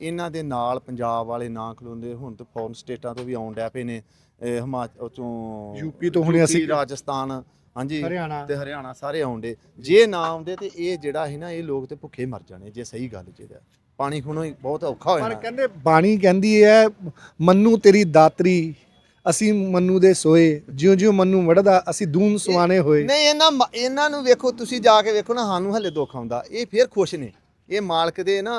ਇਹਨਾਂ ਦੇ ਨਾਲ ਪੰਜਾਬ ਵਾਲੇ ਨਾ ਖਲੋਂਦੇ ਹੁਣ ਤੇ ਫੋਰਨ ਸਟੇਟਾਂ ਤੋਂ ਵੀ ਆਉਣ ਡਿਆ ਪਏ ਨੇ ਹਿਮਾਚਲ ਤੋਂ ਯੂਪੀ ਤੋਂ ਹੁਣੇ ਅਸੀਂ- ਰਾਜਸਥਾਨ ਹਾਂਜੀ ਹਰਿਆਣਾ। ਤੇ ਹਰਿਆਣਾ ਸਾਰੇ ਆਉਂਦੇ। ਜੇ ਨਾ ਆਉਂਦੇ ਤੇ ਇਹ ਜਿਹੜਾ ਹੈ ਨਾ ਇਹ ਲੋਕ ਤੇ ਭੁੱਖੇ ਮਰ ਜਾਣੇ ਜੇ ਸਹੀ ਗੱਲ ਜਿਹੜਾ ਪਾਣੀ ਖੁਣੋ ਹੀ ਬਹੁਤ ਔਖਾ ਹੋ ਪਰ ਕਹਿੰਦੇ ਬਾਣੀ ਕਹਿੰਦੀ ਹੈ ਮੰਨੂ ਤੇਰੀ ਦਾਤਰੀ ਅਸੀਂ ਮੰਨੂ ਦੇ ਸੋਏ ਜਿਉਂ ਜਿਉਂ ਮੰਨੂ ਵੜਦਾ ਅਸੀਂ ਦੂਨ ਸੁਆਣੇ ਹੋਏ। ਨਹੀਂ ਇਹਨਾਂ ਇਹਨਾਂ ਨੂੰ ਵੇਖੋ ਤੁਸੀਂ ਜਾ ਕੇ ਵੇਖੋ ਨਾ ਸਾਨੂੰ ਹਲੇ ਦੁੱਖ ਆਉਂਦਾ। ਇਹ ਫੇਰ ਖੁਸ਼ ਨੇ। ਇਹ ਮਾਲਕ ਦੇ ਨਾ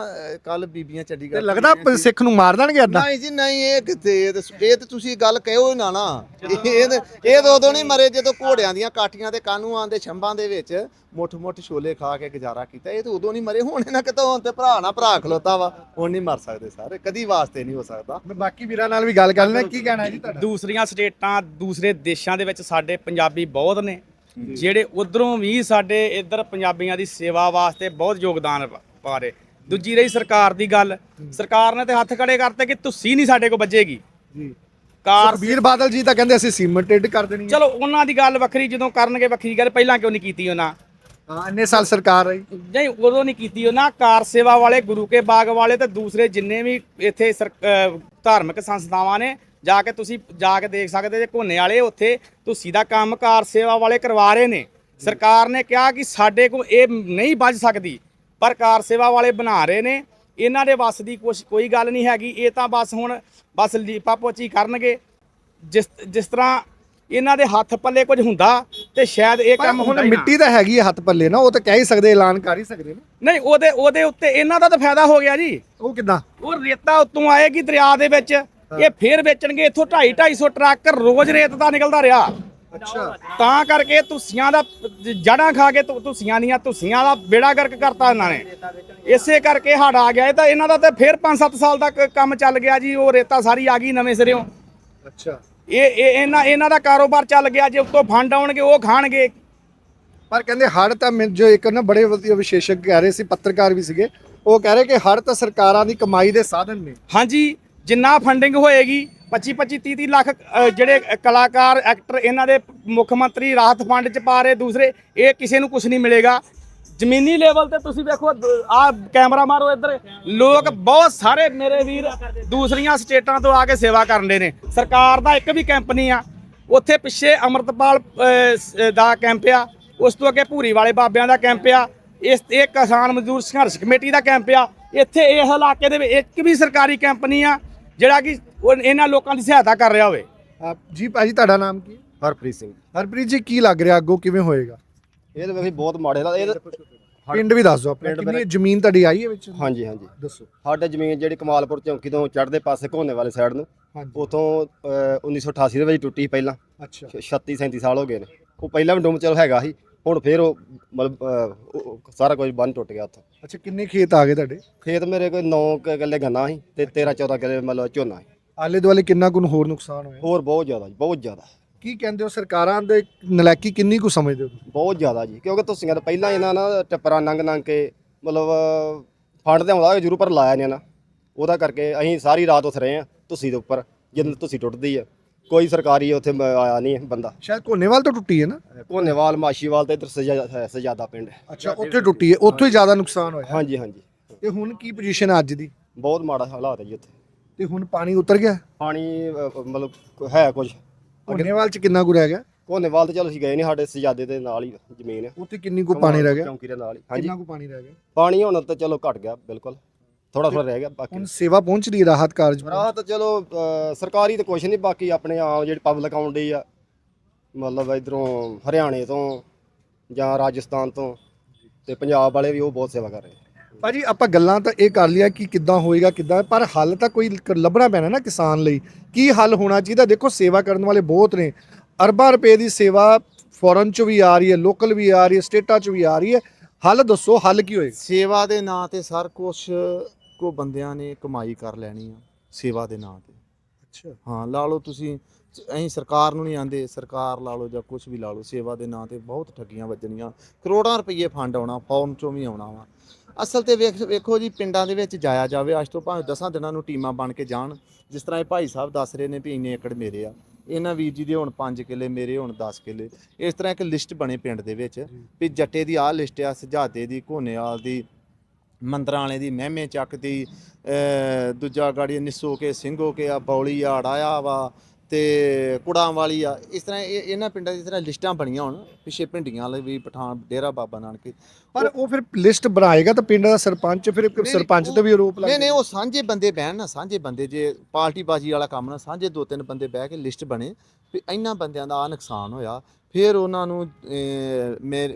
ਕੱਲ ਬੀਬੀਆਂ ਚੰਡੀਗੜ੍ਹ ਲੱਗਦਾ ਤੋਂ ਸੀ। ਸਿੱਖ ਨੂੰ ਮਾਰ ਦੇਣਗੇ ਏਦਾਂ ਨਹੀਂ ਜੀ ਨਹੀਂ ਇਹ ਕਿਤੇ ਇਹ ਤਾਂ- ਇਹ ਤੇ ਤੁਸੀਂ ਗੱਲ ਕਹਿਓ ਹੀ ਨਾ ਨਾ ਇਹ ਇਹ ਇਹ ਤਾਂ ਉਦੋਂ ਨਹੀਂ ਮਰੇ ਜਦੋਂ ਘੋੜਿਆਂ ਦੀਆਂ ਕਾਠੀਆਂ ਤੇ ਕਾਨੂੰਆਂ ਦੇ ਛੰਬਾਂ ਦੇ ਵਿੱਚ ਮੁੱਠ ਮੁੱਠ ਛੋਲੇ ਖਾ ਕੇ ਗੁਜ਼ਾਰਾ ਕੀਤਾ। ਇਹ ਤਾਂ ਉਦੋਂ ਨਹੀਂ ਮਰੇ ਹੁਣ ਇਹਨਾਂ ਕਿਤੋਂ ਹੁਣ ਤੇ ਭਰਾ ਨਾ ਭਰਾ ਖਲੋਤਾ ਵਾ ਹੁਣ ਨਹੀਂ ਮਰ ਸਕਦੇ ਸਾਰੇ ਕਦੀ ਵਾਸਤੇ ਨਹੀਂ ਹੋ ਸਕਦਾ। ਮੈਂ ਬਾਕੀ ਵੀਰਾਂ ਨਾਲ ਵੀ ਗੱਲ ਕਰ ਲੈਣਾ ਕੀ ਕਹਿਣਾ ਹੈ ਜੀ ਤੁਹਾਡਾ? ਦੂਸਰੀਆਂ ਸਟੇਟਾਂ ਦੂਸਰੇ ਦੇਸ਼ਾਂ ਦੇ ਵਿੱਚ ਸਾਡੇ ਪੰਜਾਬੀ ਬਹੁਤ ਨੇ ਜਿਹੜੇ ਉਧਰੋਂ ਵੀ ਸਾਡੇ ਇੱਧਰ ਪੰਜਾਬੀਆਂ ਦੀ ਸੇਵਾ ਵਾਸਤੇ ਬਹੁਤ ਯੋਗਦਾਨ ਪਾ- ਪਾ ਰਹੇ ਦੂਜੀ ਰਹੀ ਸਰਕਾਰ ਦੀ ਗੱਲ। ਸਰਕਾਰ ਨੇ ਤੇ ਹੱਥ ਖੜੇ ਕਰਤੇ ਕਿ ਤੁਸੀਂ ਨਹੀਂ ਸਾਡੇ ਵੱਜੇਗੀ। ਜੀ। ਕਾਰ ਸੁਖਬੀਰ ਬਾਦਲ ਜੀ ਤਾਂ ਕਹਿੰਦੇ ਅਸੀਂ ਸੀਮੈਂਟਡ ਕਰ ਦੇਣੀ ਹੈ। ਚਲੋ ਉਹਨਾਂ ਦੀ ਗੱਲ ਵੱਖਰੀ ਜਦੋਂ ਕਰਨਗੇ ਵੱਖਰੀ ਗੱਲ ਪਹਿਲਾਂ ਕਿਉਂ ਨਹੀਂ ਕੀਤੀ ਉਹਨਾਂ? ਹਾਂ ਇੰਨੇ ਸਾਲ ਸਰਕਾਰ ਰਹੀ। ਨਹੀਂ ਉਦੋਂ ਨਹੀਂ ਕੀਤੀ ਉਹਨਾਂ। ਕਾਰ ਸੇਵਾ ਵਾਲੇ ਗੁਰੂ ਕੇ ਬਾਗ ਵਾਲੇ ਤੇ ਦੂਸਰੇ ਜਿੰਨੇ ਵੀ ਇੱਥੇ ਸਰ- ਅਹ ਧਾਰਮਿਕ ਸੰਸਥਾਵਾਂ ਨੇ ਜਾ ਕੇ ਤੁਸੀਂ ਜਾ ਕੇ ਦੇਖ ਸਕਦੇ ਜੇ ਕੋਨੇ ਵਾਲੇ ਉੱਥੇ ਤੁਸੀਂ ਦਾ ਕੰਮ ਕਾਰ ਸੇਵਾ ਵਾਲੇ ਕਰਵਾ ਰਹੇ ਨੇ। ਸਰਕਾਰ ਨੇ ਕਿਹਾ ਕਿ ਸਾਡੇ ਕੋਲ ਇਹ ਨਹੀਂ ਵੱਜ ਸਕਦੀ। ਪਰ ਕਾਰ ਸੇਵਾ ਵਾਲੇ ਬਣਾ ਰਹੇ ਨੇ। ਇਹਨਾਂ ਦੇ ਵੱਸ ਦੀ ਕੋਈ ਗੱਲ ਨਹੀਂ ਹੈਗੀ। ਇਹ ਤਾਂ ਬਸ ਹੁਣ ਬਸ ਲੀਪਾ ਪੋਚੀ ਕਰਨਗੇ। ਜਿਸ ਜਿਸ ਤਰ੍ਹਾਂ ਇਹਨਾਂ ਦੇ ਹੱਥ ਪੱਲੇ ਕੁਝ ਹੁੰਦਾ ਤੇ ਸ਼ਾਇਦ ਇਹ ਕੰਮ ਹੁਣ। ਮਿੱਟੀ ਤਾਂ ਹੈਗੀ ਹੈ ਹੱਥ ਪੱਲੇ ਨਾ ਉਹ ਤਾਂ ਕਹਿ ਹੀ ਸਕਦੇ ਐਲਾਨ ਕਰ ਹੀ ਸਕਦੇ ਨੇ। ਨਹੀਂ ਉਹਦੇ ਉਹਦੇ ਉੱਤੇ ਇਹਨਾਂ ਦਾ ਤਾਂ ਫਾਇਦਾ ਹੋ ਗਿਆ ਜੀ। ਉਹ ਕਿਦਾਂ? ਉਹ ਰੇਤਾ ਉੱਤੋਂ ਆਏਗੀ ਦਰਿਆ ਦੇ ਵਿੱਚ। ਇਹ ਫੇਰ ਵੇਚਣਗੇ। ਇੱਥੋਂ 2.5 250 ਟਰੱਕ ਰੋਜ਼ ਰੇਤ ਦਾ ਨਿਕਲਦਾ ਰਿਹਾ। ਅੱਛਾ। ਤਾਂ ਕਰਕੇ ਤੁਸੀਆਂ ਦਾ ਜੜਾਂ ਖਾ ਕੇ ਤੁ- ਤੁਸੀਆਂ ਦੀਆਂ ਤੁਸੀਆਂ ਦਾ ਬੇੜਾ ਗਰਕ ਕਰਤਾ ਇਹਨਾਂ ਨੇ। ਇਸੇ ਕਰਕੇ ਹੜ ਆ ਗਿਆ। ਇਹ ਤਾਂ ਇਹਨਾਂ ਦਾ ਤਾਂ ਫੇਰ 5-7 ਸਾਲ ਤੱਕ ਕੰਮ ਚੱਲ ਗਿਆ ਜੀ। ਉਹ ਰੇਤਾ ਸਾਰੀ ਆ ਗਈ ਨਵੇਂ ਸਿਰਿਓਂ। ਅੱਛਾ। ਇਹ ਇਹ ਇਹਨਾਂ ਇਹਨਾਂ ਦਾ ਕਾਰੋਬਾਰ ਚੱਲ ਗਿਆ। ਜੇ ਉੱਤੋਂ ਫੰਡ ਆਉਣਗੇ ਉਹ ਖਾਣਗੇ। ਪਰ ਕਹਿੰਦੇ ਹੜ ਤਾਂ ਮੈਂ- ਜੋ ਇੱਕ ਨਾ ਬੜੇ ਵਧੀਆ ਵਿਸ਼ੇਸ਼ਕ ਕਹਿ ਰਹੇ ਸੀ ਪੱਤਰਕਾਰ ਵੀ ਸੀਗੇ। ਉਹ ਕਹਿ ਰਹੇ ਕਿ ਹੜ ਤਾਂ ਸਰਕਾਰਾਂ ਦੀ ਕਮਾਈ ਦੇ ਸਾਧਨ ਨੇ। ਹਾਂਜੀ। ਜਿੰਨਾ ਫੰਡਿੰਗ ਹੋਏਗੀ 25 25 30 30 ਲੱਖ ਅ, ਜਿਹੜੇ ਕਲਾਕਾਰ ਐਕਟਰ ਇਹਨਾਂ ਦੇ ਮੁੱਖ ਮੰਤਰੀ ਰਾਹਤ ਫੰਡ ਚ ਪਾ ਰਹੇ ਦੂਸਰੇ ਇਹ ਕਿਸੇ ਨੂੰ ਕੁਝ ਨਹੀਂ ਮਿਲੇਗਾ। ਜ਼ਮੀਨੀ ਲੈਵਲ ਤੇ ਤੁਸੀਂ ਵੇਖੋ ਆ ਕੈਮਰਾ ਮਾਰੋ ਇੱਧਰ। ਲੋਕ ਬਹੁਤ ਸਾਰੇ ਮੇਰੇ ਵੀਰ ਦੂਸਰੀਆਂ ਸਟੇਟਾਂ ਤੋਂ ਆ ਕੇ ਸੇਵਾ ਕਰਨ ਦੇ ਨੇ। ਸਰਕਾਰ ਦਾ ਇੱਕ ਵੀ ਕੈਂਪ ਨਹੀਂ ਆ। ਉੱਥੇ ਪਿੱਛੇ ਅਮਰਤਪਾਲ ਅ, ਸ- ਦਾ ਕੈਂਪ ਆ। ਉਸ ਤੋਂ ਅੱਗੇ ਭੂਰੀ ਵਾਲੇ ਬਾਬਿਆਂ ਦਾ ਕੈਂਪ ਆ। ਇਸ ਇਹ ਕਿਸਾਨ ਮਜ਼ਦੂਰ ਸੰਘਰਸ਼ ਕਮੇਟੀ ਦਾ ਕੈਂਪ ਆ। ਇੱਥੇ ਇਸ ਇਲਾਕੇ ਦੇ ਵਿੱਚ ਇੱਕ ਵੀ ਸਰਕਾਰੀ ਕੈਂਪ ਨਹੀਂ ਆ ਜਿਹੜਾ ਕਿ ਉਹ ਇਹਨਾਂ ਲੋਕਾਂ ਦੀ ਸਹਾਇਤਾ ਕਰ ਰਿਹਾ ਹੋਵੇ। ਜੀ ਭਾਜੀ ਤੁਹਾਡਾ ਨਾਮ ਕੀ? ਹਰਪ੍ਰੀਤ ਸਿੰਘ। ਹਰਪ੍ਰੀਤ ਜੀ ਕੀ ਲੱਗ ਰਿਹਾ ਅੱਗੋਂ? ਕਿਵੇਂ ਹੋਏਗਾ? ਇਹ ਤਾਂ ਵੈਸੇ ਬਹੁਤ ਮਾੜੇ ਹਾਲਾਤ ਇਹ ਪਿੰਡ ਵੀ ਦੱਸ ਦਿਓ ਆਪਣਾ। ਪਿੰਡ ਕਿੰਨੀ ਮੇਰਾ- ਜ਼ਮੀਨ ਤੁਹਾਡੀ ਆਈ ਹੈ ਵਿੱਚ? ਹਾਂਜੀ ਹਾਂਜੀ। ਦੱਸੋ। ਸਾਡੇ ਜ਼ਮੀਨ ਜਿਹੜੀ ਕਮਾਲਪੁਰ ਚੌਂਕੀ ਤੋਂ ਚੜ੍ਹਦੇ ਪਾਸੇ ਘੋਨੇ ਵਾਲੇ ਸਾਈਡ ਨੂੰ ਹਾਂਜੀ। ਉਥੋਂ 1988 ਦੇ ਵਿੱਚ ਟੁੱਟੀ ਸੀ ਪਹਿਲਾਂ। ਅੱਛਾ। 36 37 ਸਾਲ ਹੋ ਗਏ ਨੇ। ਉਹ ਪਹਿਲਾਂ ਵੀ ਡੁੰਮ ਚਲ ਹੈਗਾ ਸੀ ਹੁਣ ਫੇਰ ਉਹ ਮਤਲਬ ਅਹ, ਉਹ- ਉਹ ਸਾਰਾ ਕੁਝ ਬੰਨ ਟੁੱਟ ਗਿਆ ਉੱਥੋਂ। ਅੱਛਾ ਕਿੰਨੇ ਖੇਤ ਆ ਗਏ ਤੁਹਾਡੇ? ਖੇਤ ਮੇਰੇ ਕੋਈ 9 ਕਿੱਲੇ ਗੰਨਾ ਸੀ ਤੇ 13 14 ਕਿੱਲੇ ਮਤਲਬ ਝੋਨਾ ਸੀ। ਆਲੇ ਦੁਆਲੇ ਕਿੰਨਾ ਕੁ ਹੋਰ ਨੁਕਸਾਨ ਹੋਇਆ? ਹੋਰ ਬਹੁਤ ਜ਼ਿਆਦਾ ਜੀ ਬਹੁਤ ਜ਼ਿਆਦਾ। ਕੀ ਕਹਿੰਦੇ ਹੋ ਸਰਕਾਰਾਂ ਦੇ ਨਲਾਇਕੀ ਕਿੰਨੀ ਕੁ ਸਮਝਦੇ ਹੋ? ਬਹੁਤ ਜ਼ਿਆਦਾ ਜੀ ਕਿਉਂਕਿ ਤੁਸੀਂ ਤਾਂ ਪਹਿਲਾਂ ਇਹਨਾਂ ਨਾ ਟੱਪਰਾਂ ਨੰਗ ਨੰਗ ਕੇ ਮਤਲਬ ਫੰਡ ਤੇ ਆਉਂਦਾ ਜ਼ਰੂਰ ਪਰ ਲਾਇਆ ਨਹੀਂ ਨਾ ਉਹਦਾ ਕਰਕੇ ਅਸੀਂ ਸਾਰੀ ਰਾਤ ਉੱਥੇ ਰਹੇ ਆ ਤੁਸੀਂ ਦੇ ਉੱਪਰ ਜਦੋਂ ਤੁਸੀਂ ਟੁੱਟਦੀ ਆ। ਕੋਈ ਸਰਕਾਰੀ ਉੱਥੇ ਆਇਆ ਨਹੀਂ ਬੰਦਾ। ਸ਼ਾਇਦ ਕੋਨੇਵਾਲ ਤੋਂ ਟੁੱਟੀ ਹੈ ਨਾ? ਕੋਨੇਵਾਲ ਮਾਸ਼ੀਵਾਲ ਤੇ ਇੱਧਰ ਸਜਾ ਸਜਾਦਾ ਪਿੰਡ। ਹੈ। ਅੱਛਾ ਉੱਥੇ ਟੁੱਟੀ ਹੈ ਉੱਥੋਂ ਹੀ ਜ਼ਿਆਦਾ ਨੁਕਸਾਨ ਹੋਇਆ। ਹਾਂਜੀ ਹਾਂਜੀ। ਤੇ ਹੁਣ ਕੀ ਪੋਜੀਸ਼ਨ ਹੈ ਅੱਜ ਦੀ? ਬਹੁਤ ਮਾੜਾ ਹਾਲਾਤ ਹੈ ਜੀ ਉੱਥੇ। ਤੇ ਹੁਣ ਪਾਣੀ ਉਤਰ ਗਿਆ? ਪਾਣੀ ਅਹ, ਮਤਲਬ ਹੈ ਕੁਝ ਕੋਨੇਵਾਲ ਚ ਕਿੰਨਾ ਕੁ ਰਹਿ ਗਿਆ? ਕੋਨੇਵਾਲ ਤੇ ਚਲੋ ਅਸੀਂ ਗਏ ਨਹੀਂ ਸਾਡੇ ਸਜਾਦੇ ਦੇ ਨਾਲ ਹੀ ਜ਼ਮੀਨ ਹੈ ਉੱਥੇ ਕਿੰਨੀ ਕੁ ਪਾਣੀ ਰਹਿ ਗਿਆ? ਚੌਂਕੀ ਦੇ ਨਾਲ ਹੀ ਹਾਂਜੀ। ਕਿੰਨਾ ਕੁ ਪਾਣੀ ਰਹਿ ਗਿਆ? ਪਾਣੀ ਹੁਣ ਤਾਂ ਚਲੋ ਘਟ ਗਿਆ ਬਿਲਕੁਲ। ਥੋੜਾ ਥੋੜਾ ਰਹਿ ਗਿਆ ਬਾਕੀ। ਹੁਣ ਸੇਵਾ ਪਹੁੰਚ ਰਹੀ ਹੈ ਰਾਹਤ ਕਾਰਜ ਰਾਹ ਤਾਂ ਚਲੋ ਅਹ, ਸਰਕਾਰੀ ਤਾਂ ਕੁਛ ਨਹੀਂ ਬਾਕੀ ਆਪਣੇ ਆਮ ਜਿਹੜੀ ਪਬਲਿਕ ਆਉਂਦੀ ਆ ਮਤਲਬ ਇਧਰੋਂ ਹਰਿਆਣੇ ਤੋਂ ਜਾਂ ਰਾਜਸਥਾਨ ਤੋਂ ਤੇ ਪੰਜਾਬ ਵਾਲੇ ਵੀ ਉਹ ਬਹੁਤ ਸੇਵਾ ਕਰ ਰਹੇ ਆ। ਭਾਜੀ ਆਪਾਂ ਗੱਲਾਂ ਤਾਂ ਇਹ ਕਰ ਲਿਆ ਕਿ ਕਿੱਦਾਂ ਹੋਏਗਾ ਕਿੱਦਾਂ ਪਰ ਹੱਲ ਤਾਂ ਕੋਈ ਕ- ਲੱਭਣਾ ਪੈਣਾ ਨਾ ਕਿਸਾਨ ਲਈ। ਕੀ ਹੱਲ ਹੋਣਾ ਚਾਹੀਦਾ? ਦੇਖੋ ਸੇਵਾ ਕਰਨ ਵਾਲੇ ਬਹੁਤ ਨੇ। ਅਰਬਾਂ ਰੁਪਏ ਦੀ ਸੇਵਾ ਫੋਰਨ ਚ ਵੀ ਆ ਰਹੀ ਹੈ ਲੋਕਲ ਵੀ ਆ ਰਹੀ ਹੈ ਸਟੇਟਾਂ ਚ ਵੀ ਆ ਰਹੀ ਹੈ। ਹੱਲ ਦੱਸੋ ਹੱਲ ਕੀ ਹੋਏਗਾ? ਸੇਵਾ ਦੇ ਨਾਂ ਤੇ ਸਰ ਕੁਛ ਕੋ ਬੰਦਿਆਂ ਨੇ ਕਮਾਈ ਕਰ ਲੈਣੀ ਆ ਸੇਵਾ ਦੇ ਨਾਂ ਤੇ। ਅੱਛਾ। ਹਾਂ ਲਾ ਲਓ ਤੁਸੀਂ ਅਸੀਂ ਸਰਕਾਰ ਨੂੰ ਨਹੀਂ ਆਂਦੇ ਸਰਕਾਰ ਲਾ ਲਓ ਜਾਂ ਕੁਝ ਵੀ ਲਾ ਲਓ ਸੇਵਾ ਦੇ ਨਾਂ ਤੇ ਬਹੁਤ ਠੱਗੀਆਂ ਵੱਜਣੀਆਂ। ਕਰੋੜਾਂ ਰੁਪਏ ਫੰਡ ਆਉਣਾ ਫੌਰਨ ਚੋਂ ਵੀ ਆਉਣਾ ਵਾ। ਅਸਲ ਤੇ ਵੇਖ ਵੇਖੋ ਜੀ, ਪਿੰਡਾਂ ਦੇ ਵਿੱਚ ਜਾਇਆ ਜਾਵੇ, ਅੱਜ ਤੋਂ ਭਾਵੇਂ 10 ਦਿਨਾਂ ਨੂੰ ਟੀਮਾਂ ਬਣ ਕੇ ਜਾਣ, ਜਿਸ ਤਰ੍ਹਾਂ ਇਹ ਭਾਈ ਸਾਹਿਬ ਦੱਸ ਰਹੇ ਨੇ ਵੀ ਇੰਨੇ ਏਕੜ ਮੇਰੇ ਆ। ਇਹਨਾਂ ਵੀਰ ਜੀ ਦੇ ਹੁਣ 5 ਕਿੱਲੇ, ਮੇਰੇ ਹੁਣ 10 ਕਿੱਲੇ। ਇਸ ਤਰ੍ਹਾਂ ਇੱਕ ਲਿਸਟ ਬਣੇ ਪਿੰਡ ਦੇ ਵਿੱਚ, ਵੀ ਜੱਟੇ ਦੀ ਆਹ ਲਿਸਟ ਆ, ਸਜਾਦੇ ਦੀ, ਘੋਨੇਵਾਲ ਦੀ, ਮੰਦਰਾਂ ਵਾਲੇ ਦੀ, ਮਹਿਮੇ ਚੱਕ ਦੀ ਦੂਜਾ ਗਾੜੀ ਨਿਸੋ ਕੇ, ਸਿੰਘੋ ਕੇ ਆ, ਬੌਲੀ ਆ ਅੜਾਇਆ ਵਾ ਤੇ ਕੁੜਾਂ ਵਾਲੀ ਆ ਇਸ ਤਰ੍ਹਾਂ ਇਹ ਇਹਨਾਂ ਪਿੰਡਾਂ ਦੀ ਤਰ੍ਹਾਂ ਲਿਸਟਾਂ ਬਣੀਆਂ ਹੁਣ ਪਿੱਛੇ ਭਿੰਡੀਆਂ ਵਾਲੇ ਵੀ ਪਠਾਨ ਡੇਰਾ ਬਾਬਾ ਨਾਨਕ। ਪਰ ਉਹ ਫਿਰ ਲਿਸਟ ਬਣਾਏਗਾ ਤਾਂ ਪਿੰਡ ਦਾ ਸਰਪੰਚ ਫਿਰ ਸਰਪੰਚ ਤੇ ਵੀ ਆਰੋਪ ਲੱਗ ਨਹੀਂ ਨਹੀਂ ਉਹ ਸਾਂਝੇ ਬੰਦੇ ਬਹਿਣ ਨਾ ਸਾਂਝੇ ਬੰਦੇ ਜੇ ਪਾਰਟੀ ਬਾਜੀ ਵਾਲਾ ਕੰਮ ਨਾ ਸਾਂਝੇ ਦੋ ਤਿੰਨ ਬੰਦੇ ਬਹਿ ਕੇ ਲਿਸਟ ਬਣੇ ਵੀ ਇਹਨਾਂ ਬੰਦਿਆਂ ਦਾ ਆ ਨੁਕਸਾਨ ਹੋਇਆ। ਫਿਰ ਉਹਨਾਂ ਨੂੰ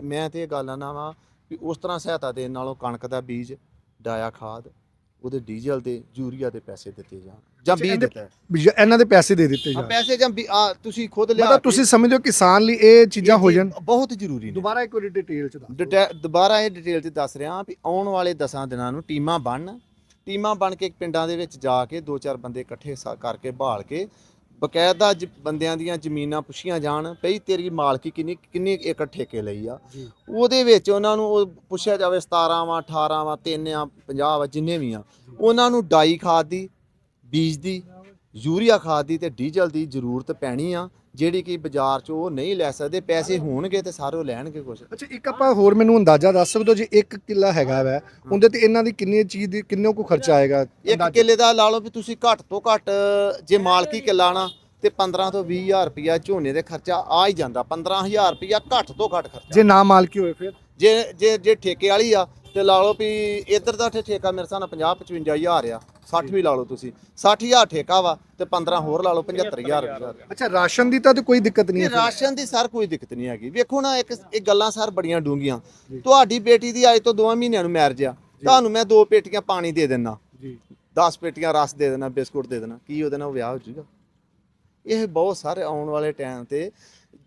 ਮੈਂ ਤੇ ਇਹ ਗੱਲ ਨਾ ਵਾ ਵੀ ਉਸ ਤਰ੍ਹਾਂ ਸਹਾਇਤਾ ਦੇਣ ਨਾਲੋਂ ਕਣਕ ਦਾ ਬੀਜ ਡਾਇਆ ਖਾਦ ਉਹਦੇ ਡੀਜ਼ਲ ਦੇ ਯੂਰੀਆ ਦੇ ਪੈਸੇ ਦਿੱਤੇ ਜਾਣ। ਜਾਂ ਬੀਜ ਦਿੱਤਾ ਹੈ। ਵੀ ਜ- ਇਹਨਾਂ ਦੇ ਪੈਸੇ ਦੇ ਦਿੱਤੇ ਹਾਂ ਜਾਣ। ਪੈਸੇ ਜਾਂ ਬੀ- ਤੁਸੀਂ ਖੁਦ ਲਿਆ ਮਤਲਬ ਤੁਸੀਂ ਸਮਝਦੇ ਹੋ ਕਿਸਾਨ ਲਈ ਇਹ ਚੀਜ਼ਾਂ ਹੋ ਜਾਣ। ਬਹੁਤ ਜ਼ਰੂਰੀ ਨੇ। ਦੁਬਾਰਾ ਇੱਕ ਵਾਰੀ ਡਿਟੇਲ ਚ ਦੱਸੋ ਡਿਟੇ- ਦੁਬਾਰਾ ਇਹ ਡਿਟੇਲ 'ਚ ਦੱਸ ਰਿਹਾ ਵੀ ਆਉਣ ਵਾਲੇ 10 ਦਿਨਾਂ ਨੂੰ ਟੀਮਾਂ ਬਣਨ। ਟੀਮਾਂ ਬਣ ਕੇ ਪਿੰਡਾਂ ਦੇ ਵਿੱਚ ਜਾ ਕੇ ਦੋ ਚਾਰ ਬੰਦੇ ਇਕੱਠੇ ਸਾ- ਕਰਕੇ ਭਾਲ ਕੇ ਬਕਾਇਦਾ ਜ- ਬੰਦਿਆਂ ਦੀਆਂ ਜ਼ਮੀਨਾਂ ਪੁੱਛੀਆਂ ਜਾਣ ਪਈ ਤੇਰੀ ਮਾਲਕੀ ਕਿੰਨੀ ਕਿੰਨੀ ਏਕੜ ਠੇਕੇ ਲਈ ਆ ਜੀ। ਉਹਦੇ ਵਿੱਚ ਉਹਨਾਂ ਨੂੰ ਉਹ ਪੁੱਛਿਆ ਜਾਵੇ 17 ਵਾ 18 ਵਾ 3 ਆ 50 ਵਾ ਜਿੰਨੇ ਵੀ ਆ ਉਹਨਾਂ ਨੂੰ ਡਾਈ ਖਾਦ ਦੀ ਬੀਜ ਦੀ ਯੂਰੀਆ ਖਾਦ ਦੀ ਤੇ ਡੀਜ਼ਲ ਦੀ ਜ਼ਰੂਰਤ ਪੈਣੀ ਆ ਜਿਹੜੀ ਕਿ ਬਾਜ਼ਾਰ 'ਚ ਉਹ ਨਹੀਂ ਲੈ ਸਕਦੇ ਪੈਸੇ ਹੋਣਗੇ ਤੇ ਸਾਰੇ ਉਹ ਲੈਣਗੇ ਕੁਝ ਅੱਛਾ ਇੱਕ ਆਪਾਂ ਹੋਰ ਮੈਨੂੰ ਅੰਦਾਜ਼ਾ ਦੱਸ ਸਕਦੇ ਹੋ ਜੇ ਇੱਕ ਕਿੱਲਾ ਹੈਗਾ ਵੈ ਉਹਦੇ ਤੇ ਇਹਨਾਂ ਦੀ ਕਿੰਨੀ ਚੀਜ਼ ਦੀ ਕਿੰਨੇ ਕੁ ਖਰਚਾ ਆਏਗਾ ਇੱਕ। ਕਿੱਲੇ ਦਾ ਲਾ ਲਓ ਵੀ ਤੁਸੀਂ ਘੱਟ ਤੋਂ ਘੱਟ ਜੇ ਮਾਲਕੀ ਕਿੱਲਾ ਨਾ ਤੇ 15 ਤੋਂ 20000 ਰੁਪਇਆ ਝੋਨੇ ਦੇ ਖਰਚਾ ਆ ਹੀ ਜਾਂਦਾ 15000 ਰੁਪਇਆ ਘੱਟ ਤੋਂ ਘੱਟ ਖਰਚਾ। ਜੇ ਨਾ ਮਾਲਕੀ ਹੋਏ ਫਿਰ? ਜੇ ਜੇ ਜੇ ਠੇਕੇ ਵਾਲੀ ਆ ਤੇ ਲਾ ਲਓ ਵੀ ਇੱਧਰ ਦਾ ਠੇਕਾ ਮੇਰੇ ਨਾਲ 50 55000 ਆ। 60 ਵੀ ਲਾ ਲਓ ਤੁਸੀਂ। 60000 ਠੇਕਾ ਵਾ ਤੇ 15 ਹੋਰ ਲਾ ਲਓ 75000 ਰੁਪਇਆ ਅੱਛਾ ਰਾਸ਼ਨ ਦੀ ਤਾਂ ਕੋਈ ਦਿੱਕਤ ਨਹੀਂ ਹੈ। ਰਾਸ਼ਨ ਦੀ ਸਰ ਕੋਈ ਦਿੱਕਤ ਨਹੀਂ ਹੈਗੀ। ਵੇਖੋ ਨਾ ਇੱਕ ਇਹ ਗੱਲਾਂ ਸਰ ਬੜੀਆਂ ਡੂੰਗੀਆਂ ਤੁਹਾਡੀ ਬੇਟੀ ਦੀ ਅੱਜ ਤੋਂ 2 ਮਹੀਨਿਆਂ ਨੂੰ ਮੈਰਿਜ ਆ। ਤੁਹਾਨੂੰ ਮੈਂ ਦੋ ਪੇਟੀਆਂ ਪਾਣੀ ਦੇ ਦਿੰਨਾ। ਜੀ। 10 ਪੇਟੀਆਂ ਰਸ ਦੇ ਦੇਣਾ ਬਿਸਕੁਟ ਦੇ ਦੇਣਾ ਕੀ ਉਹਦੇ ਨਾਲ ਵਿਆਹ ਹੋ ਜਾਊਗਾ? ਇਹ ਬਹੁਤ ਸਾਰੇ ਆਉਣ ਵਾਲੇ ਟਾਈਮ ਤੇ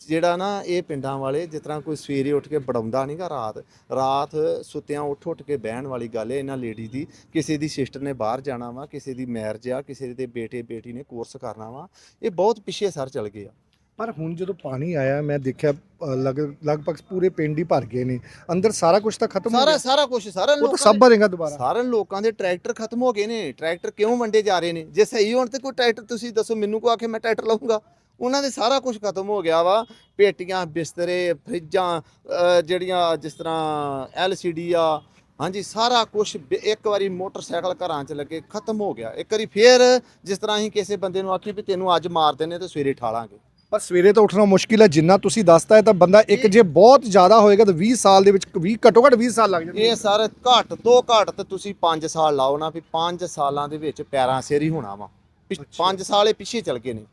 ਜਿਹੜਾ ਨਾ ਇਹ ਪਿੰਡਾਂ ਵਾਲੇ ਜਿਸ ਤਰ੍ਹਾਂ ਕੋਈ ਸਵੇਰੇ ਉੱਠ ਕੇ ਬੜਾਉਂਦਾ ਨਹੀਂਗਾ ਰਾਤ ਰਾਤ ਸੁੱਤਿਆਂ ਉੱਠ ਉੱਠ ਕੇ ਬਹਿਣ ਵਾਲੀ ਗੱਲ ਹੈ ਇਹਨਾਂ ਲੇਡੀ ਦੀ। ਕਿਸੇ ਦੀ ਸਿਸਟਰ ਨੇ ਬਾਹਰ ਜਾਣਾ ਵਾ ਕਿਸੇ ਦੀ ਮੈਰਿਜ ਆ ਕਿਸੇ ਦੇ ਬੇਟੇ ਬੇਟੀ ਨੇ ਕੋਰਸ ਕਰਨਾ ਵਾ ਇਹ ਬਹੁਤ ਪਿੱਛੇ ਸਰ ਚਲ ਗਏ ਆ। ਪਰ ਹੁਣ ਜਦੋਂ ਪਾਣੀ ਆਇਆ ਮੈਂ ਦੇਖਿਆ ਲਗ ਲਗਭਗ ਪੂਰੇ ਪਿੰਡ ਹੀ ਭਰ ਗਏ ਨੇ। ਅੰਦਰ ਸਾਰਾ ਕੁਝ ਤਾਂ ਖਤਮ ਹੋ ਸਾਰਾ ਗਿਆ। ਸਾਰਾ ਕੁਝ ਸਾਰਾ ਉਹ ਤਾਂ ਲੋਕਾਂ ਸਭ ਭਰੇਗਾ ਦੁਬਾਰਾ। ਸਾਰੇ ਲੋਕਾਂ ਦੇ ਟਰੈਕਟਰ ਖਤਮ ਹੋ ਗਏ ਨੇ। ਟਰੈਕਟਰ ਕਿਉਂ ਵੰਡੇ ਜਾ ਰਹੇ ਨੇ? ਜੇ ਸਹੀ ਹੋਣ ਤੇ ਕੋਈ ਟਰੈਕਟਰ ਤੁਸੀਂ ਦੱਸੋ ਮੈਨੂੰ ਕੋ ਆਖੇ ਮੈਂ ਟਰੈਕਟਰ ਲਵਾਂਗਾ ਉਹਨਾਂ ਦੇ ਸਾਰਾ ਕੁਝ ਖਤਮ ਹੋ ਗਿਆ ਵਾ। ਪੇਟੀਆਂ ਬਿਸਤਰੇ ਫਰਿੱਜਾਂ ਜਿਹੜੀਆਂ ਜਿਸ ਤਰ੍ਹਾਂ ਐਲਸੀਡੀ ਆ ਹਾਂਜੀ ਸਾਰਾ ਕੁਝ ਇੱਕ ਵਾਰੀ ਮੋਟਰਸਾਈਕਲ ਘਰਾਂ 'ਚ ਲੱਗੇ ਖਤਮ ਹੋ ਗਿਆ। ਇੱਕ ਵਾਰੀ ਫੇਰ ਜਿਸ ਤਰ੍ਹਾਂ ਅਸੀਂ ਕਿਸੇ ਬੰਦੇ ਨੂੰ ਆਖੀ ਵੀ ਤੈਨੂੰ ਅੱਜ ਮਾਰ ਦਿੰਨੇ ਤੇ ਸਵੇਰੇ ਠਾਲਾਂਗੇ। ਪਰ ਸਵੇਰੇ ਤਾਂ ਉੱਠਣਾ ਮੁਸ਼ਕਿਲ ਹੈ ਜਿੰਨਾ ਤੁਸੀਂ ਦੱਸਤਾ ਹੈ ਤਾਂ ਬੰਦਾ ਇੱਕ ਜੇ ਬਹੁਤ ਜ਼ਿਆਦਾ ਹੋਏਗਾ ਤਾਂ 20 ਸਾਲ ਦੇ ਵਿੱਚ 20 ਘੱਟੋ ਘੱਟ 20 ਸਾਲ ਲੱਗ ਜਾਣਗੇ ਇਹ ਸਰ ਘੱਟ ਤੋਂ ਘੱਟ ਤੇ ਤੁਸੀਂ 5 ਸਾਲ ਲਾਓ ਨਾ ਵੀ 5 ਸਾਲਾਂ ਦੇ ਵਿੱਚ ਪੈਰਾਂ ਸਿਰ ਹੀ ਹੋਣਾ ਵਾ। 5 ਸਾਲ ਪਿੱਛੇ ਚਲ ਗਏ ਨੇ।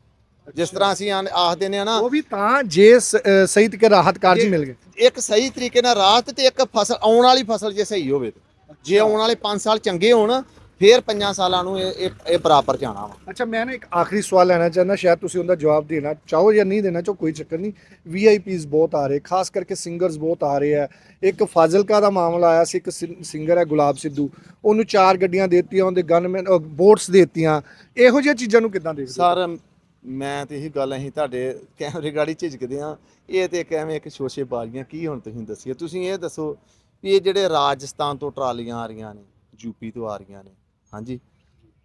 ਜਿਸ ਤਰ੍ਹਾਂ ਅਸੀਂ ਆਖਦੇ ਨੇ ਨਾ ਉਹ ਵੀ ਤਾਂ ਜੇ ਸ- ਅ, ਸਹੀ ਤਰੀਕੇ ਰਾਹਤ ਕਾਰਜ ਮਿਲ ਗਏ। ਇੱਕ ਸਹੀ ਤਰੀਕੇ ਨਾਲ ਰਾਹਤ ਤੇ ਇੱਕ ਫਸਲ ਆਉਣ ਵਾਲੀ ਫਸਲ ਜੇ ਸਹੀ ਹੋਵੇ ਤੇ। ਜੇ ਆਉਣ ਵਾਲੇ 5 ਸਾਲ ਚੰਗੇ ਹੋਣ ਫੇਰ 5 ਸਾਲਾਂ ਨੂੰ ਇਹ ਇਹ- ਇਹ ਬਰਾਬਰ ਜਾਣਾ ਵਾ। ਅੱਛਾ ਮੈਂ ਨਾ ਇੱਕ ਆਖਰੀ ਸਵਾਲ ਲੈਣਾ ਚਾਹੁੰਦਾ ਸ਼ਾਇਦ ਤੁਸੀਂ ਉਹਦਾ ਜਵਾਬ ਦੇਣਾ ਚਾਹੋ ਜਾਂ ਨਹੀਂ ਦੇਣਾ ਚਾਹੋ ਕੋਈ ਚੱਕਰ ਨਹੀਂ। ਵੀਆਈਪੀਜ਼ ਬਹੁਤ ਆ ਰਹੇ ਖਾਸ ਕਰਕੇ ਸਿੰਗਰਸ ਬਹੁਤ ਆ ਰਹੇ ਆ। ਇੱਕ ਫਾਜ਼ਿਲਕਾ ਦਾ ਮਾਮਲਾ ਆਇਆ ਸੀ ਇੱਕ ਸਿੰਗਰ ਹੈ ਗੁਲਾਬ ਸਿੱਧੂ। ਉਹਨੂੰ ਚਾਰ ਗੱਡੀਆਂ ਦੇਤੀਆਂ ਉਹਦੇ ਗਨਮੈਨ ਬੋਟਸ ਦੇਤੀਆਂ। ਇਹੋ ਜਿਹੀਆਂ ਚੀਜ਼ਾਂ ਨੂੰ ਕਿੱਦਾਂ ਦੇਖਦੇ ਹੋ? ਸਰ ਮੈਂ ਤੇ ਇਹੀ ਗੱਲ ਅਸੀਂ ਤੁਹਾਡੇ ਕੈਮਰੇ ਗਾੜੀ ਝਿਜਕਦੇ ਆ ਇਹ ਤੇ ਇੱਕ ਐਵੇਂ ਇੱਕ ਸ਼ੋਸ਼ੇ ਬਾਜ਼ੀਆਂ ਕੀ ਹੁਣ ਤੁਸੀਂ ਦੱਸੀਏ? ਤੁਸੀਂ ਇਹ ਦੱਸੋ ਵੀ ਇਹ ਜਿਹੜੇ ਰਾਜਸਥਾਨ ਤੋਂ ਟਰਾਲੀਆਂ ਆ ਰਹੀਆਂ ਨੇ ਯੂਪੀ ਤੋਂ ਆ ਰਹੀਆਂ ਨੇ, ਹਾਂਜੀ?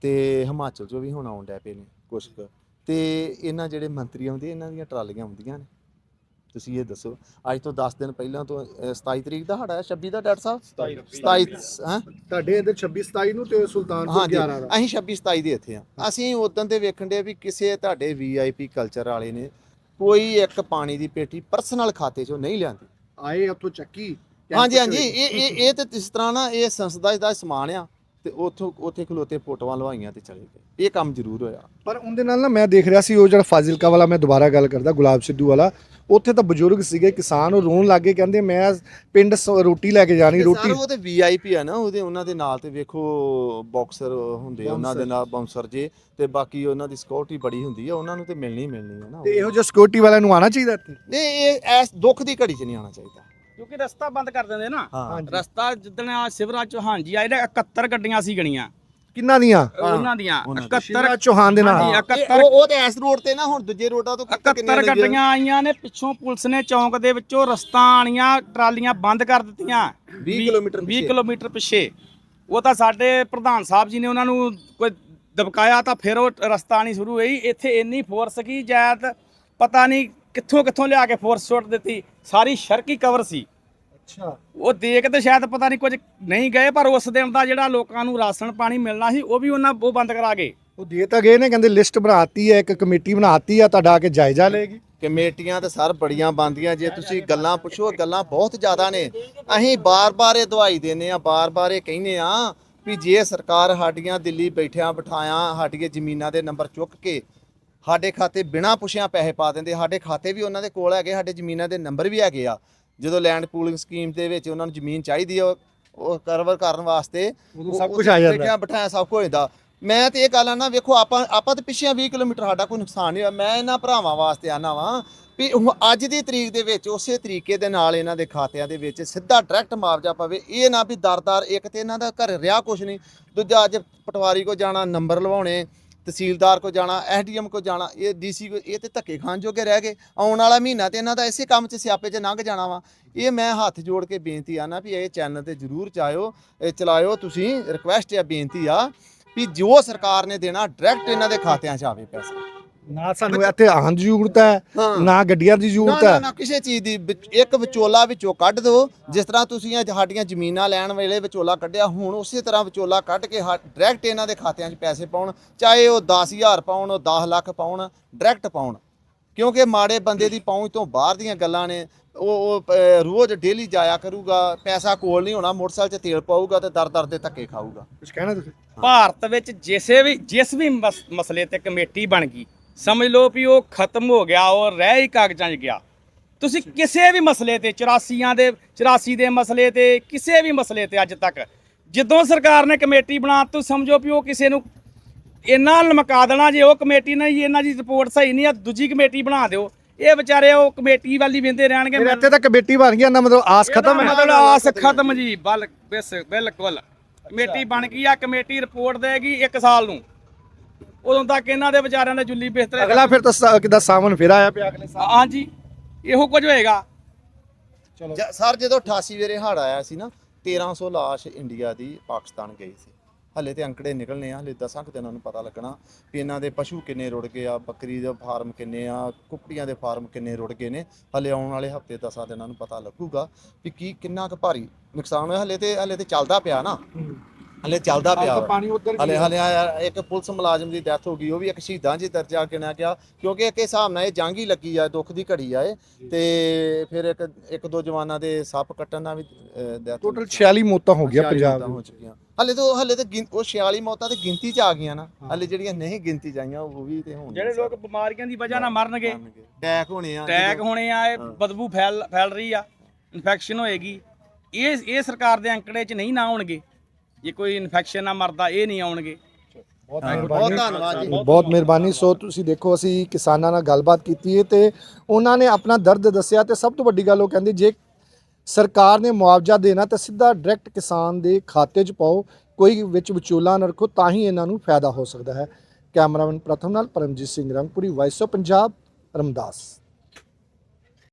ਤੇ ਹਿਮਾਚਲ ਚੋਂ ਵੀ ਹੁਣ ਆਉਣ ਡੈ ਪਏ ਨੇ ਕੁਛ ਕੁ। ਤੇ ਇਹਨਾਂ ਜਿਹੜੇ ਮੰਤਰੀ ਆਉਂਦੇ, ਇਹਨਾਂ ਦੀਆਂ ਟਰਾਲੀਆਂ ਆਉਂਦੀਆਂ ਨੇ। ਤੁਸੀਂ ਇਹ ਦੱਸੋ। ਅੱਜ ਤੋਂ 10 ਦਿਨ ਪਹਿਲਾਂ ਤੋਂ ਅਹ, 27 ਤਰੀਕ ਦਾ ਸਾਡਾ 26 ਦਾ ਡਾਕਟਰ ਸਾਹਿਬ? 27 ਹਾਂ? ਤੁਹਾਡੇ ਇੱਧਰ 26 27 ਨੂੰ ਤੇ ਸੁਲਤਾਨਪੁਰ ਹਾਂਜੀ। 11 ਦਾ। ਅਸੀਂ 26 27 ਦੇ ਇੱਥੇ ਆ। ਅਸੀਂ ਉਦੋਂ ਤੇ ਵੇਖਣ ਦੇ ਵੀ ਕਿਸੇ ਤੁਹਾਡੇ ਵੀਆਈਪੀ ਕਲਚਰ ਵਾਲੇ ਨੇ ਕੋਈ ਇੱਕ ਪਾਣੀ ਦੀ ਪੇਟੀ ਪਰਸਨਲ ਖਾਤੇ ਚੋਂ ਨਹੀਂ ਲਿਆਂਦੀ। ਆਏ ਉੱਥੋਂ ਚੱਕੀ। ਹਾਂਜੀ ਹਾਂਜੀ। ਇਹ ਇਹ ਇਹ ਤੇ ਇਸ ਤਰ੍ਹਾਂ ਨਾ ਇਹ ਸੰਸਦਾ ਦਾ ਸਮਾਨ ਆ। ਤੇ ਉੱਥੋਂ ਉੱਥੇ ਖਲੋਤੇ ਫੋਟੋਆਂ ਲਵਾਈਆਂ ਤੇ ਚਲੇ ਗਏ। ਇਹ ਕੰਮ ਜ਼ਰੂਰ ਹੋਇਆ। ਪਰ ਉਹਦੇ ਨਾਲ ਨਾ ਮੈਂ ਦੇਖ ਰਿਹਾ ਸੀ ਉਹ ਜਿਹੜਾ ਫਾਜ਼ਿਲਕਾ ਵਾਲਾ ਮੈਂ ਦੁਬਾਰਾ ਗੱਲ ਕਰਦਾ ਗੁਲਾਬ ਸਿੱਧੂ ਵਾਲਾ ਉੱਥੇ ਤਾਂ ਬਜ਼ੁਰਗ ਸੀਗੇ ਕਿਸਾਨ ਉਹ ਰੋਣ ਲੱਗੇ ਕਹਿੰਦੇ ਮੈਂ ਪਿੰਡ ਸ- ਰੋਟੀ ਲੈ ਕੇ ਜਾਣੀ ਰੋਟੀ। ਉਹ ਤੇ ਵੀਆਈਪੀ ਆ ਨਾ ਉਹਦੇ ਉਹਨਾਂ ਦੇ ਨਾਲ ਤੇ ਵੇਖੋ ਬਾਕਸਰ ਹੁੰਦੇ ਆ, ਉਹਨਾਂ ਦੇ ਨਾਲ ਬਾਉਂਸਰ ਜੇ ਤੇ ਬਾਕੀ ਉਹਨਾਂ ਦੀ ਸਿਕਿਉਰਿਟੀ ਬੜੀ ਹੁੰਦੀ ਆ ਉਹਨਾਂ ਨੂੰ ਤੇ ਮਿਲਣੀ ਹੀ ਮਿਲਣੀ ਆ ਨਾ। ਤੇ ਇਹੋ ਜਿਹਾ ਸਿਕਿਉਰਿਟੀ ਵਾਲਿਆਂ ਨੂੰ ਆਉਣਾ ਚਾਹੀਦਾ ਇੱਥੇ? ਨਹੀਂ ਇਹ ਐਸ ਦੁੱਖ ਦੀ ਘੜੀ 'ਚ ਨਹੀਂ ਆਉਣਾ ਚਾਹੀਦਾ। ਕਿਉਂਕਿ ਰਸਤਾ ਬੰਦ ਕਰ ਦਿੰਦੇ ਨਾ। ਹਾਂ। ਰਸਤਾ ਜਿੱਦਣ ਆ ਸ਼ਿਵਰਾਜ ਚੌਹਾਨ ਜੀ ਆਏ ਨੇ 71 ਗੱਡੀਆਂ ਸੀ ਗਣੀਆਂ। ਕਿੰਨਾਂ ਦੀਆਂ? ਉਹਨਾਂ ਦੀਆਂ। ਉਹਨਾਂ 71 ਸ਼ਿਵਰਾਜ ਚੌਹਾਨ ਦੇ ਨਾਲ। ਹਾਂਜੀ, ਇਹ 71 ਉਹ ਉਹ ਤੇ ਇਸ ਰੋਡ ਤੇ ਨਾ ਹੁਣ ਦੂਜੇ ਰੋਡਾਂ ਤੋਂ ਕਿੰਨੀਆਂ 71 ਲੱਗੀਆਂ? ਗੱਡੀਆਂ ਆਈਆਂ ਨੇ ਪਿੱਛੋਂ ਪੁਲਿਸ ਨੇ ਚੌਂਕ ਦੇ ਵਿੱਚੋਂ ਰਸਤਾ ਆਣੀਆਂ ਟਰਾਲੀਆਂ ਬੰਦ ਕਰ ਦਿੱਤੀਆਂ। 20 ਕਿਲੋਮੀਟਰ 20 ਪਿੱਛੇ। ਕਿਲੋਮੀਟਰ ਪਿੱਛੇ। ਉਹ ਤਾਂ ਸਾਡੇ ਪ੍ਰਧਾਨ ਸਾਹਿਬ ਜੀ ਨੇ ਉਹਨਾਂ ਨੂੰ ਕੋਈ ਦਬਕਾਇਆ ਤਾਂ ਫਿਰ ਉਹ ਰਸਤਾ ਨਹੀਂ ਸ਼ੁਰੂ ਹੋਈ। ਇੱਥੇ ਇੰਨੀ ਫੋਰਸ ਕੀ ਜਾਇਦ ਪਤਾ ਨਹੀਂ ਕਿੱਥੋਂ ਕਿੱਥੋਂ ਲਿਆ ਕੇ ਫੋਰਸ ਛੋਟ ਦਿੱਤੀ? ਸਾਰੀ ਸੜਕ ਹੀ ਕਵਰ ਸੀ। ਅੱਛਾ। ਉਹ ਦੇਖ ਤੇ ਸ਼ਾਇਦ ਪਤਾ ਨਹੀਂ ਕੁਝ ਨਹੀਂ ਗਏ ਪਰ ਉਸ ਦਿਨ ਦਾ ਜਿਹੜਾ ਲੋਕਾਂ ਨੂੰ ਰਾਸ਼ਨ ਪਾਣੀ ਮਿਲਣਾ ਸੀ ਉਹ ਵੀ ਉਹਨਾਂ ਉਹ ਬੰਦ ਕਰਾ ਗਏ। ਉਹ ਦੇ ਤਾਂ ਗਏ ਨੇ ਕਹਿੰਦੇ ਲਿਸਟ ਬਣਾਤੀ ਹੈ ਇੱਕ ਕਮੇਟੀ ਬਣਾਤੀ ਆ ਤੁਹਾਡਾ ਆ ਕੇ ਜਾਇਜ਼ਾ ਲਏਗੀ ਕਮੇਟੀਆਂ ਤੇ ਸਰ ਬੜੀਆਂ ਬੰਦੀਆਂ ਜੇ ਤੁਸੀਂ ਗੱਲਾਂ ਪੁੱਛੋ ਗੱਲਾਂ ਬਹੁਤ ਜ਼ਿਆਦਾ ਨੇ। ਅਸੀਂ ਬਾਰ-ਬਾਰ ਇਹ ਦਵਾਈ ਦਿੰਨੇ ਆ ਬਾਰ-ਬਾਰ ਇਹ ਕਹਿੰਨੇ ਆ ਵੀ ਜੇ ਸਰਕਾਰ ਸਾਡੀਆਂ ਦਿੱਲੀ ਬੈਠਿਆਂ ਬਿਠਾਇਆਂ ਸਾਡੀਆਂ ਜ਼ਮੀਨਾਂ ਦੇ ਨੰਬਰ ਚੁੱਕ ਕੇ ਸਾਡੇ ਖਾਤੇ ਬਿਨਾਂ ਪੁੱਛਿਆਂ ਪੈਸੇ ਪਾ ਦਿੰਦੇ ਸਾਡੇ ਖਾਤੇ ਵੀ ਉਹਨਾਂ ਦੇ ਕੋਲ ਹੈਗੇ ਸਾਡੇ ਜ਼ਮੀਨਾਂ ਦੇ ਨੰਬਰ ਵੀ ਹੈਗੇ ਆ। ਜਦੋਂ ਲੈਂਡ ਪੂਲਿੰਗ ਸਕੀਮ ਦੇ ਵਿੱਚ ਉਹਨਾਂ ਨੂੰ ਜ਼ਮੀਨ ਚਾਹੀਦੀ ਆ ਉਹ ਕਰਵਰ ਕਰਨ ਵਾਸਤੇ ਉਦੋਂ ਸਭ ਕੁਝ ਆ ਜਾਂਦਾ। ਬੈਠਿਆਂ ਬਿਠਾਇਆ ਸਭ ਕੁਝ ਹੋ ਜਾਂਦਾ ਮੈਂ ਤੇ ਇਹ ਗੱਲ ਆ ਨਾ ਵੇਖੋ ਆਪਾਂ ਆਪਾਂ ਤੇ ਪਿੱਛੇ 20 ਕਿਲੋਮੀਟਰ ਸਾਡਾ ਕੋਈ ਨੁਕਸਾਨ ਨਹੀਂ ਹੋਇਆ। ਮੈਂ ਇਹਨਾਂ ਭਰਾਵਾਂ ਵਾਸਤੇ ਆਨਾ ਵਾਂ ਵੀ ਅੱਜ ਦੀ ਤਰੀਕ ਦੇ ਵਿੱਚ ਉਸੇ ਤਰੀਕੇ ਦੇ ਨਾਲ ਇਹਨਾਂ ਦੇ ਖਾਤਿਆਂ ਦੇ ਵਿੱਚ ਸਿੱਧਾ ਡਾਇਰੈਕਟ ਮੁਆਵਜ਼ਾ ਪਵੇ। ਇਹ ਨਾ ਵੀ ਦਰਦਾਰ ਇੱਕ ਤੇ ਇਹਨਾਂ ਦਾ ਘਰ ਰਿਹਾ ਕੁਛ ਨਹੀਂ। ਦੂਜਾ ਅੱਜ ਪਟਵਾਰੀ ਕੋ ਜਾਣਾ ਨੰਬਰ ਲਵਾਉਣੇ। ਤਹਿਸੀਲਦਾਰ ਕੋ ਜਾਣਾ ਐਸਡੀਐਮ ਕੋ ਜਾਣਾ, ਇਹ ਡੀਸੀ ਕੋ, ਇਹ ਤੇ ਧੱਕੇ ਖਾਣ ਜੋਗੇ ਰਹਿ ਗਏ। ਆਉਣ ਵਾਲਾ ਮਹੀਨਾ ਤੇ ਇਹਨਾਂ ਦਾ ਇਸੇ ਕੰਮ 'ਚ ਸਿਆਪੇ 'ਚ ਲੰਘ ਜਾਣਾ ਵਾ। ਇਹ ਮੈਂ ਹੱਥ ਜੋੜ ਕੇ ਬੇਨਤੀ ਆ ਨਾ ਵੀ ਇਹ ਚੈਨਲ ਤੇ ਜਰੂਰ ਚਾਇਓ ਇਹ ਚਲਾਇਓ, ਤੁਸੀਂ ਰਿਕੁਐਸਟ ਆ ਬੇਨਤੀ ਆ ਵੀ ਜੋ ਸਰਕਾਰ ਨੇ ਦੇਣਾ ਡਾਇਰੈਕਟ ਇਹਨਾਂ ਦੇ ਖਾਤਿਆਂ 'ਚ ਆਵੇ ਪੈਸਾ। ਨਾ ਸਾਨੂੰ ਇੱਥੇ ਆਉਣ ਦੀ ਜ਼ਰੂਰਤ ਹੈ ਹਾਂ। ਨਾ ਗੱਡੀਆਂ ਦੀ ਨਾ ਜ਼ਰੂਰਤ ਨਾ ਹੈ। ਨਾ ਕਿਸੇ ਚੀਜ਼ ਦੀ ਵਿੱਚ- ਇੱਕ ਵਿਚੋਲਾ ਵਿੱਚੋਂ ਕੱਢ ਦਿਓ ਜਿਸ ਤਰ੍ਹਾਂ ਤੁਸੀਂ ਅੱਜ ਸਾਡੀਆਂ ਜ਼ਮੀਨਾਂ ਲੈਣ ਵੇਲੇ ਵਿਚੋਲਾ ਕੱਢਿਆ ਹੁਣ ਉਸੇ ਤਰ੍ਹਾਂ ਵਿਚੋਲਾ ਕੱਢ ਕੇ ਡਾਇਰੈਕਟ ਇਹਨਾਂ ਦੇ ਖਾਤਿਆਂ 'ਚ ਪੈਸੇ ਪਾਉਣ। ਚਾਹੇ ਉਹ 10000 ਪਾਉਣ ਉਹ 10 ਲੱਖ ਪਾਉਣ ਡਾਇਰੈਕਟ ਪਾਉਣ। ਕਿਉਂਕਿ ਮਾੜੇ ਬੰਦੇ ਦੀ ਪਹੁੰਚ ਤੋਂ ਬਾਹਰ ਦੀਆਂ ਗੱਲਾਂ ਨੇ। ਉਹ ਉਹ ਅਹ, ਰੋਜ਼ ਡੇਲੀ ਜਾਇਆ ਕਰੂਗਾ। ਪੈਸਾ ਕੋਲ ਨਹੀਂ ਹੋਣਾ ਮੋਟਰਸਾਈਕਲ 'ਚ ਤੇਲ ਪਾਊਗਾ ਤੇ ਦਰ ਦਰ ਦੇ ਧੱਕੇ ਖਾਊਗਾ। ਕੁਝ ਕਹਿਣਾ ਤੁਸੀਂ? ਭਾਰਤ ਵਿੱਚ ਜਿਸੇ ਵੀ ਜਿਸ ਵੀ ਮਸ- ਮਸਲੇ ਤੇ ਕਮੇਟੀ ਬਣ ਗਈ ਸਮਝ ਲਓ ਵੀ ਉਹ ਖਤਮ ਹੋ ਗਿਆ ਉਹ ਰਹਿ ਹੀ ਕਾਗਜ਼ਾਂ 'ਚ ਗਿਆ। ਤੁਸੀਂ ਕਿਸੇ ਵੀ ਮਸਲੇ ਤੇ 84ਾਂ ਦੇ 84 ਦੇ ਮਸਲੇ ਤੇ ਕਿਸੇ ਵੀ ਮਸਲੇ ਤੇ ਅੱਜ ਤੱਕ ਜਦੋਂ ਸਰਕਾਰ ਨੇ ਕਮੇਟੀ ਬਣਾ ਤੂੰ ਸਮਝੋ ਵੀ ਉਹ ਕਿਸੇ ਨੂੰ ਇੰਨਾ ਲਮਕਾ ਦੇਣਾ ਜੇ ਉਹ ਕਮੇਟੀ ਹੀ ਇਹਨਾਂ ਦੀ ਰਿਪੋਰਟ ਸਹੀ ਨਹੀਂ ਆ ਦੂਜੀ ਕਮੇਟੀ ਬਣਾ ਦਿਓ। ਇਹ ਵਿਚਾਰੇ ਉਹ ਕਮੇਟੀ ਵਾਲੀ ਵੇਂਦੇ ਰਹਿਣਗੇ ਫਿਰ ਇੱਥੇ ਤਾਂ ਕਮੇਟੀ ਬਣ ਗਈ ਨਾ ਮਤਲਬ ਆਸ ਖਤਮ ਹੈ। ਮਤਲਬ ਆਸ ਖਤਮ ਜੀ ਬਲ ਬਿਸ ਬਿਲਕੁਲ। ਕਮੇਟੀ ਬਣ ਗਈ ਆ ਕਮੇਟੀ ਰਿਪੋਰਟ ਦੇਗੀ 1 ਸਾਲ ਨੂੰ। ਉਦੋਂ ਤੱਕ ਇਹਨਾਂ ਦੇ ਵਿਚਾਰਿਆਂ ਦੇ ਜੁੱਲੀ ਬਿਸਤਰੇ ਅਗਲਾ ਫਿਰ ਤਾਂ ਕਿੱਦਾਂ ਸਾਵਨ ਫਿਰ ਆਇਆ ਪਿਆ ਅਗਲੇ ਸਾਲ ਹਾਂਜੀ ਇਹੋ ਕੁਝ ਹੋਏਗਾ। ਜ- ਸਰ ਜਦੋਂ 88 ਵੇਰੇ ਹੜ ਆਇਆ ਸੀ ਨਾ 1300 ਲਾਸ਼ ਇੰਡੀਆ ਦੀ ਪਾਕਿਸਤਾਨ ਗਈ ਸੀ। ਹਲੇ ਤੇ ਅੰਕੜੇ ਨਿਕਲਨੇ ਆ ਹਲੇ ਦਸਾਂ ਕੁ ਦਿਨਾਂ ਨੂੰ ਪਤਾ ਲੱਗਣਾ ਵੀ ਇਹਨਾਂ ਦੇ ਪਸ਼ੂ ਕਿੰਨੇ ਰੁੜ ਗਏ ਆ ਬੱਕਰੀ ਦੇ ਫਾਰਮ ਕਿੰਨੇ ਆ ਕੁੱਕੜੀਆਂ ਦੇ ਫਾਰਮ ਕਿੰਨੇ ਰੁੜ ਗਏ ਨੇ। ਹਲੇ ਆਉਣ ਵਾਲੇ ਹਫ਼ਤੇ ਦਸਾਂ ਦਿਨਾਂ ਨੂੰ ਪਤਾ ਲੱਗੂਗਾ ਵੀ ਕੀ ਕਿੰਨਾ ਕੁ ਭਾਰੀ ਨੁਕਸਾਨ ਹੋਇਆ। ਹਲੇ ਤੇ ਹਲੇ ਤੇ ਚੱਲਦਾ ਪਿਆ ਨਾ। ਹਲੇ ਚੱਲਦਾ ਪਿਆ। ਪਾਣੀ ਉਧਰ ਹਲੇ ਹਲੇ ਆ- ਇੱਕ ਪੁਲਿਸ ਮੁਲਾਜ਼ਮ ਦੀ ਡੈਥ ਹੋ ਗਈ ਉਹ ਵੀ ਇੱਕ ਸ਼ਹੀਦਾਂ ਜੀ ਦਰਜਾ ਗਿਣਿਆ ਗਿਆ ਕਿਉਂਕਿ ਇੱਕ ਹਿਸਾਬ ਨਾਲ ਇਹ ਜੰਗ ਹੀ ਲੱਗੀ ਆ ਦੁੱਖ ਦੀ ਘੜੀ ਆ ਇਹ। ਤੇ ਫਿਰ ਇੱਕ ਇੱਕ ਦੋ ਜਵਾਨਾਂ ਦੇ ਸੱਪ ਕੱਟਣ ਨਾਲ ਵੀ ਡੈਥ ਟੋਟਲ 46 ਮੌਤਾਂ ਹੋ ਗਿਆ ਪੰਜਾਬ ਹੋ ਵਿੱਚ। ਚੁੱਕੀਆਂ। ਹਲੇ ਤਾਂ ਹਲੇ ਤਾਂ ਉਹ 46 ਮੌਤਾਂ ਤੇ ਗਿਣਤੀ ਚ ਆ ਗਈਆਂ ਨਾ। ਹਲੇ ਜਿਹੜੀਆਂ ਨਹੀਂ ਗਿਣਤੀ ਜਾਈਆਂ ਉਹ ਵੀ ਤੇ ਹੋਣਗੀਆਂ ਜਿਹੜੇ ਲੋਕ ਬਿਮਾਰੀਆਂ ਦੀ ਵਜ੍ਹਾ ਨਾਲ ਮਰਨਗੇ। ਅਟੈਕ ਹੋਣੇ ਆ ਜਦੋਂ- ਹੋਣੇ ਆ ਇਹ ਬਦਬੂ ਫੈਲ ਫੈਲ ਰਹੀ ਆ। ਇਨਫੈਕਸ਼ਨ ਹੋਏਗੀ। ਇਹ ਇਹ ਸਰਕਾਰ ਦੇ ਅੰਕੜੇ 'ਚ ਨਹੀਂ ਨਾ ਆਉਣਗੇ। ਜੇ ਕੋਈ ਇਨਫੈਕਸ਼ਨ ਨਾਲ ਮਰਦਾ ਇਹ ਨਹੀਂ ਆਉਣਗੇ। ਬਹੁਤ ਬਹੁਤ ਧੰਨਵਾਦ ਜੀ। ਬਹੁਤ ਮਿਹਰਬਾਨੀ। ਸੋ ਤੁਸੀਂ ਦੇਖੋ ਅਸੀਂ ਕਿਸਾਨਾਂ ਨਾਲ ਗੱਲਬਾਤ ਕੀਤੀ ਹੈ ਤੇ ਉਹਨਾਂ ਨੇ ਆਪਣਾ ਦਰਦ ਦੱਸਿਆ ਤੇ ਸਭ ਤੋਂ ਵੱਡੀ ਗੱਲ ਉਹ ਕਹਿੰਦੇ ਜੇ ਸਰਕਾਰ ਨੇ ਮੁਆਵਜ਼ਾ ਦੇਣਾ ਤਾਂ ਸਿੱਧਾ ਡਾਇਰੈਕਟ ਕਿਸਾਨ ਦੇ ਖਾਤੇ 'ਚ ਪਾਓ ਕੋਈ ਵਿੱਚ ਵਿਚੋਲਾ ਨਾ ਰੱਖੋ ਤਾਂ ਹੀ ਇਹਨਾਂ ਨੂੰ ਫਾਇਦਾ ਹੋ ਸਕਦਾ ਹੈ। ਕੈਮਰਾਮੈਨ ਪ੍ਰਥਮ ਨਾਲ ਪਰਮਜੀਤ ਸਿੰਘ ਰੰਗਪੁਰੀ ਵਾਇਸ ਆਫ ਪੰਜਾਬ ਰਮਦਾਸ।